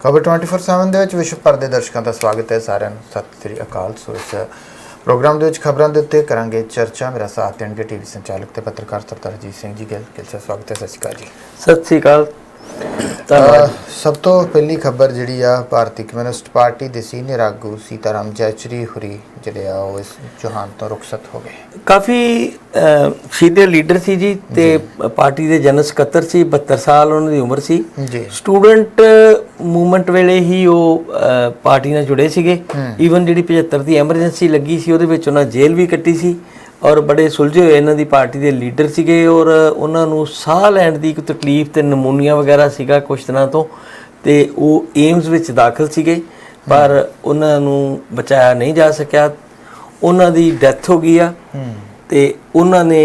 ਖਬਰ 24/7 ਦੇ ਵਿੱਚ ਵਿਸ਼ਵ ਭਰ ਦੇ ਦਰਸ਼ਕਾਂ ਦਾ ਸਵਾਗਤ ਹੈ। ਸਾਰਿਆਂ ਨੂੰ ਸਤਿ ਸ੍ਰੀ ਅਕਾਲ। ਸੋ ਇਸ ਪ੍ਰੋਗਰਾਮ ਦੇ ਵਿੱਚ ਖਬਰਾਂ ਦੇ ਉੱਤੇ ਕਰਾਂਗੇ ਚਰਚਾ। ਮੇਰਾ ਸਾਥ ਦੇਣਗੇ ਟੀਵੀ ਸੰਚਾਲਕ ਤੇ ਪੱਤਰਕਾਰ ਸਰਦਾਰ ਅਜੀਤ ਸਿੰਘ ਜੀ ਗਿੱਲ। ਗਿੱਲ ਸਾਹਿਬ, ਸਵਾਗਤ ਹੈ। ਸਤਿ ਸ਼੍ਰੀ ਅਕਾਲ ਜੀ। ਸਤਿ ਸ੍ਰੀ ਅਕਾਲ। ਧੰਨਵਾਦ ਸਭ ਤੋਂ ਪਹਿਲੀ ਖਬਰ ਜਿਹੜੀ ਆ ਭਾਰਤੀ ਕਮਿਊਨਿਸਟ ਪਾਰਟੀ ਦੇ ਸੀਨੀਅਰ ਆਗੂ ਸੀਤਾਰਾਮ ਜੈਚਰੀ ਹੁਰੀ ਜਿਹੜੇ ਆ ਉਹ ਇਸ ਚੌਹਾਨ ਤੋਂ ਰੁਖਸਤ ਹੋ ਗਏ। ਕਾਫੀ ਸੀਨੀਅਰ ਲੀਡਰ ਸੀ ਜੀ ਤੇ ਪਾਰਟੀ ਦੇ ਜਨਰਲ ਸਕੱਤਰ ਸੀ 72 ਸਾਲ ਉਹਨਾਂ ਦੀ ਉਮਰ ਸੀ। ਜੀ। ਸਟੂਡੈਂਟ ਮੂਵਮੈਂਟ ਵੇਲੇ ਹੀ ਉਹ ਪਾਰਟੀ ਨਾਲ ਜੁੜੇ ਸੀਗੇ। ਈਵਨ ਜਿਹੜੀ 75 ਦੀ ਐਮਰਜੈਂਸੀ ਲੱਗੀ ਸੀ ਉਹਦੇ ਵਿੱਚ ਉਹਨਾਂ ਜੇਲ੍ਹ ਵੀ ਕੱਟੀ ਸੀ। ਔਰ ਬੜੇ ਸੁਲਝੇ ਹੋਏ ਇਹਨਾਂ ਦੀ ਪਾਰਟੀ ਦੇ ਲੀਡਰ ਸੀਗੇ ਔਰ ਉਹਨਾਂ ਨੂੰ ਸਾਹ ਲੈਣ ਦੀ ਇੱਕ ਤਕਲੀਫ ਤੇ ਨਮੂਨੀਆ ਵਗੈਰਾ ਸੀਗਾ ਕੁਝ ਦਿਨਾਂ ਤੋਂ ਤੇ ਉਹ ਏਮਸ ਵਿੱਚ ਦਾਖਲ ਸੀਗੇ ਪਰ ਉਹਨਾਂ ਨੂੰ ਬਚਾਇਆ ਨਹੀਂ ਜਾ ਸਕਿਆ। ਉਹਨਾਂ ਦੀ ਡੈਥ ਹੋ ਗਈ ਆ ਤੇ ਉਹਨਾਂ ਨੇ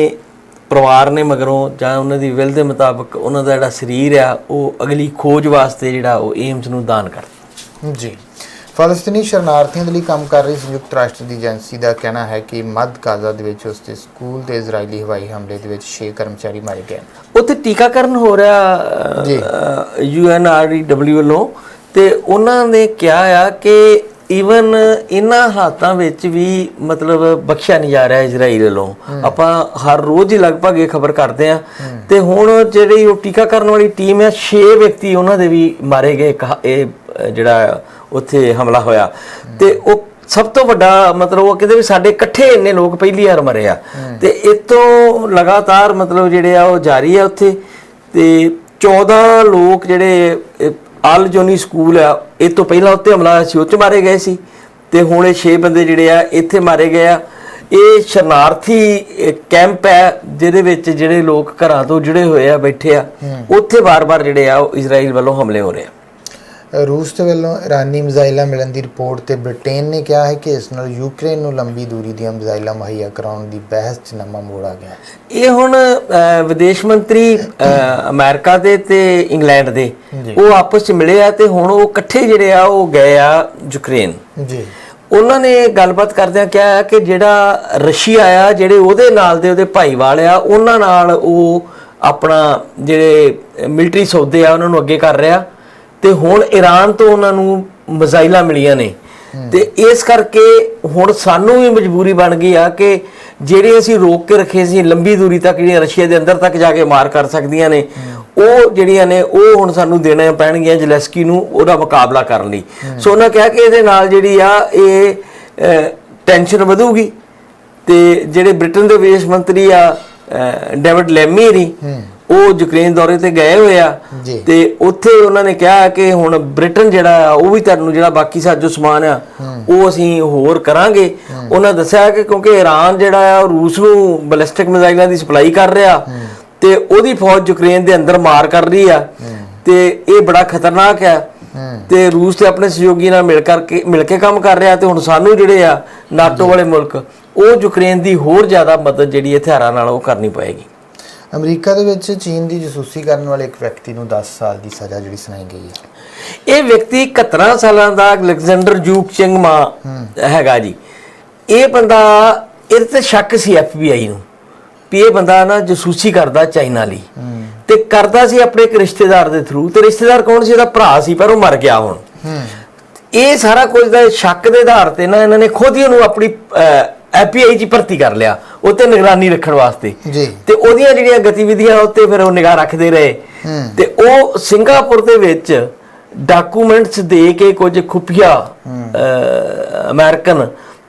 ਪਰਿਵਾਰ ਨੇ ਮਗਰੋਂ ਜਾਂ ਉਹਨਾਂ ਦੀ ਵਿਲ ਦੇ ਮੁਤਾਬਕ ਉਹਨਾਂ ਦਾ ਜਿਹੜਾ ਸਰੀਰ ਆ ਉਹ ਅਗਲੀ ਖੋਜ ਵਾਸਤੇ ਜਿਹੜਾ ਉਹ ਏਮਸ ਨੂੰ ਦਾਨ ਕਰ ਜੀ। ਫਲਸਤੀਨੀ ਸ਼ਰਨਾਰਥੀਆਂ ਦੇ ਲਈ ਕੰਮ ਕਰ ਰਹੀ ਸੰਯੁਕਤ ਰਾਸ਼ਟਰ ਦੀ ਏਜੰਸੀ ਦਾ ਕਹਿਣਾ ਹੈ ਕਿ ਮੱਧ ਗਾਜ਼ਾ ਦੇ ਵਿੱਚ ਉਸ ਦੇ ਸਕੂਲ ਤੇ ਇਜ਼ਰਾਈਲੀ ਹਵਾਈ ਹਮਲੇ ਦੇ ਵਿੱਚ 6 ਕਰਮਚਾਰੀ ਮਾਰੇ ਗਏ ਉੱਥੇ ਟੀਕਾਕਰਨ ਹੋ ਰਿਹਾ। ਯੂਐਨਆਰਡੀਡਬਲਯੂ ਵੱਲੋਂ ਤੇ ਉਹਨਾਂ ਨੇ ਕਿਹਾ ਆ ਕਿ ਈਵਨ ਇਹਨਾਂ ਹਾਲਾਤਾਂ ਵਿੱਚ ਵੀ ਮਤਲਬ ਬਖਸ਼ਿਆ ਨਹੀਂ ਜਾ ਰਿਹਾ ਇਜ਼ਰਾਈਲ ਵੱਲੋਂ। ਆਪਾਂ ਹਰ ਰੋਜ਼ ਹੀ ਲਗਭਗ ਇਹ ਖਬਰ ਕਰਦੇ ਆ। ਤੇ ਹੁਣ ਜਿਹੜੀ ਉਹ ਟੀਕਾਕਰਨ ਵਾਲੀ ਟੀਮ ਹੈ 6 ਵਿਅਕਤੀ ਉਹਨਾਂ ਦੇ ਵੀ ਮਾਰੇ ਗਏ ਇਹ ਜਿਹੜਾ ਉੱਥੇ ਹਮਲਾ ਹੋਇਆ। ਤੇ ਉਹ ਸਭ ਤੋਂ ਵੱਡਾ ਮਤਲਬ ਉਹ ਕਹਿੰਦੇ ਵੀ ਸਾਡੇ ਇਕੱਠੇ ਇੰਨੇ ਲੋਕ ਪਹਿਲੀ ਵਾਰ ਮਰੇ ਆ। ਤੇ ਇਹ ਤੋਂ ਲਗਾਤਾਰ ਮਤਲਬ ਜਿਹੜੇ ਆ ਉਹ ਜਾਰੀ ਆ ਉੱਥੇ। ਤੇ 14 ਲੋਕ ਜਿਹੜੇ ਆਲ ਜੋਨੀ ਸਕੂਲ ਆ ਇਹ ਤੋਂ ਪਹਿਲਾਂ ਉੱਤੇ ਹਮਲਾ ਸੀ ਉਹ ਚ ਮਾਰੇ ਗਏ ਸੀ। ਤੇ ਹੁਣ ਇਹ 6 ਬੰਦੇ ਜਿਹੜੇ ਆ ਇੱਥੇ ਮਾਰੇ ਗਏ ਆ। ਇਹ ਸ਼ਰਨਾਰਥੀ ਕੈਂਪ ਹੈ ਜਿਹਦੇ ਵਿੱਚ ਜਿਹੜੇ ਲੋਕ ਘਰਾਂ ਤੋਂ ਜੁੜੇ ਹੋਏ ਆ ਬੈਠੇ ਆ। ਉੱਥੇ ਵਾਰ-ਵਾਰ ਜਿਹੜੇ ਆ ਉਹ ਇਜ਼ਰਾਈਲ ਵੱਲੋਂ ਹਮਲੇ ਹੋ ਰਹੇ ਆ। ਰੂਸ ਦੇ ਵੱਲੋਂ ਇਰਾਨੀ ਮਿਜ਼ਾਈਲਾਂ ਮਿਲਣ ਦੀ ਰਿਪੋਰਟ ਤੇ ਬ੍ਰਿਟੇਨ ਨੇ ਕਿਹਾ ਹੈ ਕਿ ਇਸ ਨਾਲ ਯੂਕਰੇਨ ਨੂੰ ਲੰਬੀ ਦੂਰੀ ਦੀਆਂ ਮਿਜ਼ਾਈਲਾਂ ਮੁਹੱਈਆ ਕਰਾਉਣ ਦੀ ਬਹਿਸ 'ਚ ਨਵਾਂ ਮੋੜ ਆ ਗਿਆ ਹੈ। ਇਹ ਹੁਣ ਵਿਦੇਸ਼ ਮੰਤਰੀ ਅਹ, ਅਮਰੀਕਾ ਦੇ ਤੇ ਇੰਗਲੈਂਡ ਦੇ ਉਹ ਆਪਸ ਚ ਮਿਲੇ ਆ ਤੇ ਹੁਣ ਉਹ ਇਕੱਠੇ ਜਿਹੜੇ ਆ ਉਹ ਗਏ ਆ ਯੂਕਰੇਨ। ਜੀ। ਉਹਨਾਂ ਨੇ ਗੱਲਬਾਤ ਕਰਦਿਆਂ ਕਿਹਾ ਕਿ ਜਿਹੜਾ ਰਸ਼ੀਆ ਆ ਜਿਹੜੇ ਉਹਦੇ ਨਾਲ ਦੇ ਉਹਦੇ ਭਾਈਵਾਲ ਆ ਉਹਨਾਂ ਨਾਲ ਉਹ ਆਪਣਾ ਜਿਹੜੇ ਮਿਲਟਰੀ ਸੌਦੇ ਆ ਉਹਨਾਂ ਨੂੰ ਅੱਗੇ ਕਰ ਰਿਹਾ। ਤੇ ਹੁਣ ਈਰਾਨ ਤੋਂ ਉਹਨਾਂ ਨੂੰ ਮਿਜ਼ਾਈਲਾਂ ਮਿਲੀਆਂ ਨੇ। ਤੇ ਇਸ ਕਰਕੇ ਹੁਣ ਸਾਨੂੰ ਵੀ ਮਜਬੂਰੀ ਬਣ ਗਈ ਆ ਕਿ ਜਿਹੜੇ ਅਸੀਂ ਰੋਕ ਕੇ ਰੱਖੇ ਸੀ ਲੰਬੀ ਦੂਰੀ ਤੱਕ ਜਿਹੜੀਆਂ ਰਸ਼ੀਆ ਦੇ ਅੰਦਰ ਤੱਕ ਜਾ ਕੇ ਮਾਰ ਕਰ ਸਕਦੀਆਂ ਨੇ ਉਹ ਜਿਹੜੀਆਂ ਨੇ ਉਹ ਹੁਣ ਸਾਨੂੰ ਦੇਣੇ ਪੈਣਗੀਆਂ ਜਲੈਸਕੀ ਨੂੰ ਉਹਦਾ ਮੁਕਾਬਲਾ ਕਰਨ ਲਈ। ਸੋ ਉਹਨਾਂ ਕਿਹਾ ਕਿ ਇਹਦੇ ਨਾਲ ਜਿਹੜੀ ਆ ਇਹ ਟੈਨਸ਼ਨ ਵਧੂਗੀ। ਤੇ ਜਿਹੜੇ ਬ੍ਰਿਟਨ ਦੇ ਵਿਦੇਸ਼ ਮੰਤਰੀ ਆ ਡੇਵਿਡ ਲੈਮੀ ਉਹ ਯੂਕਰੇਨ ਦੌਰੇ ਤੇ ਗਏ ਹੋਏ ਆ। ਤੇ ਉੱਥੇ ਉਹਨਾਂ ਨੇ ਕਿਹਾ ਕਿ ਹੁਣ ਬ੍ਰਿਟਨ ਜਿਹੜਾ ਆ ਉਹ ਵੀ ਤੁਹਾਨੂੰ ਜਿਹੜਾ ਬਾਕੀ ਸਾਜੋ ਸਮਾਨ ਆ ਉਹ ਅਸੀਂ ਹੋਰ ਕਰਾਂਗੇ। ਉਹਨਾਂ ਦੱਸਿਆ ਕਿ ਕਿਉਂਕਿ ਈਰਾਨ ਜਿਹੜਾ ਆ ਉਹ ਰੂਸ ਨੂੰ ਬੈਲਿਸਟਿਕ ਮਿਜ਼ਾਈਲਾਂ ਦੀ ਸਪਲਾਈ ਕਰ ਰਿਹਾ। ਤੇ ਉਹਦੀ ਫੌਜ ਯੂਕਰੇਨ ਦੇ ਅੰਦਰ ਮਾਰ ਕਰ ਰਹੀ ਆ। ਤੇ ਇਹ ਬੜਾ ਖਤਰਨਾਕ ਆ। ਤੇ ਰੂਸ ਤੇ ਆਪਣੇ ਸਹਿਯੋਗੀ ਨਾਲ ਮਿਲ ਕਰਕੇ ਮਿਲ ਕੇ ਕੰਮ ਕਰ ਰਿਹਾ ਤੇ ਹੁਣ ਸਾਨੂੰ ਜਿਹੜੇ ਆ ਨਾਟੋ ਵਾਲੇ ਮੁਲਕ ਉਹ ਯੂਕਰੇਨ ਦੀ ਹੋਰ ਜ਼ਿਆਦਾ ਮਦਦ ਜਿਹੜੀ ਹਥਿਆਰਾਂ ਨਾਲ ਉਹ ਕਰਨੀ ਪਏਗੀ। ਅਮਰੀਕਾ ਦੇ ਵਿੱਚ ਚੀਨ ਦੀ ਜਸੂਸੀ ਕਰਨ ਵਾਲੇ ਇੱਕ ਵਿਅਕਤੀ ਨੂੰ 10 ਸਾਲ ਦੀ ਸਜ਼ਾ ਜਿਹੜੀ ਸੁਣਾਈ ਗਈ ਹੈ। ਇਹ ਵਿਅਕਤੀ 71 ਸਾਲਾਂ ਦਾ ਅਲੈਗਜ਼ੈਂਡਰ ਜੂਕ ਚਿੰਗ ਮਾ ਹੈਗਾ ਜੀ। ਇਹ ਬੰਦਾ ਇਹਦੇ ਤੇ ਸ਼ੱਕ ਸੀ FBI ਨੂੰ ਵੀ ਇਹ ਬੰਦਾ ਨਾ ਜਸੂਸੀ ਕਰਦਾ ਚਾਈਨਾ ਲਈ। ਤੇ ਕਰਦਾ ਸੀ ਆਪਣੇ ਇੱਕ ਰਿਸ਼ਤੇਦਾਰ ਦੇ ਥਰੂ। ਤੇ ਰਿਸ਼ਤੇਦਾਰ ਕੌਣ ਸੀ? ਇਹਦਾ ਭਰਾ ਸੀ ਪਰ ਉਹ ਮਰ ਗਿਆ ਹੁਣ। ਇਹ ਸਾਰਾ ਕੁਝ ਦਾ ਸ਼ੱਕ ਦੇ ਆਧਾਰ ਤੇ ਨਾ ਇਹਨਾਂ ਨੇ ਖੁਦ ਹੀ ਉਹਨੂੰ ਆਪਣੀ ਐਫਬੀਆਈ 'ਚ ਭਰਤੀ ਕਰ ਲਿਆ। ਉੱਤੇ ਨਿਗਰਾਨੀ ਰੱਖਣ ਵਾਸਤੇ। ਜੀ। ਤੇ ਉਹਦੀਆਂ ਜਿਹੜੀਆਂ ਗਤੀਵਿਧੀਆਂ ਉੱਤੇ ਫਿਰ ਉਹ ਨਿਗਾਹ ਰੱਖਦੇ ਰਹੇ। ਤੇ ਉਹ ਸਿੰਗਾਪੁਰ ਦੇ ਵਿੱਚ ਡਾਕੂਮੈਂਟਸ ਦੇ ਕੇ ਕੁਝ ਖੁਫੀਆ ਅਮਰੀਕਨ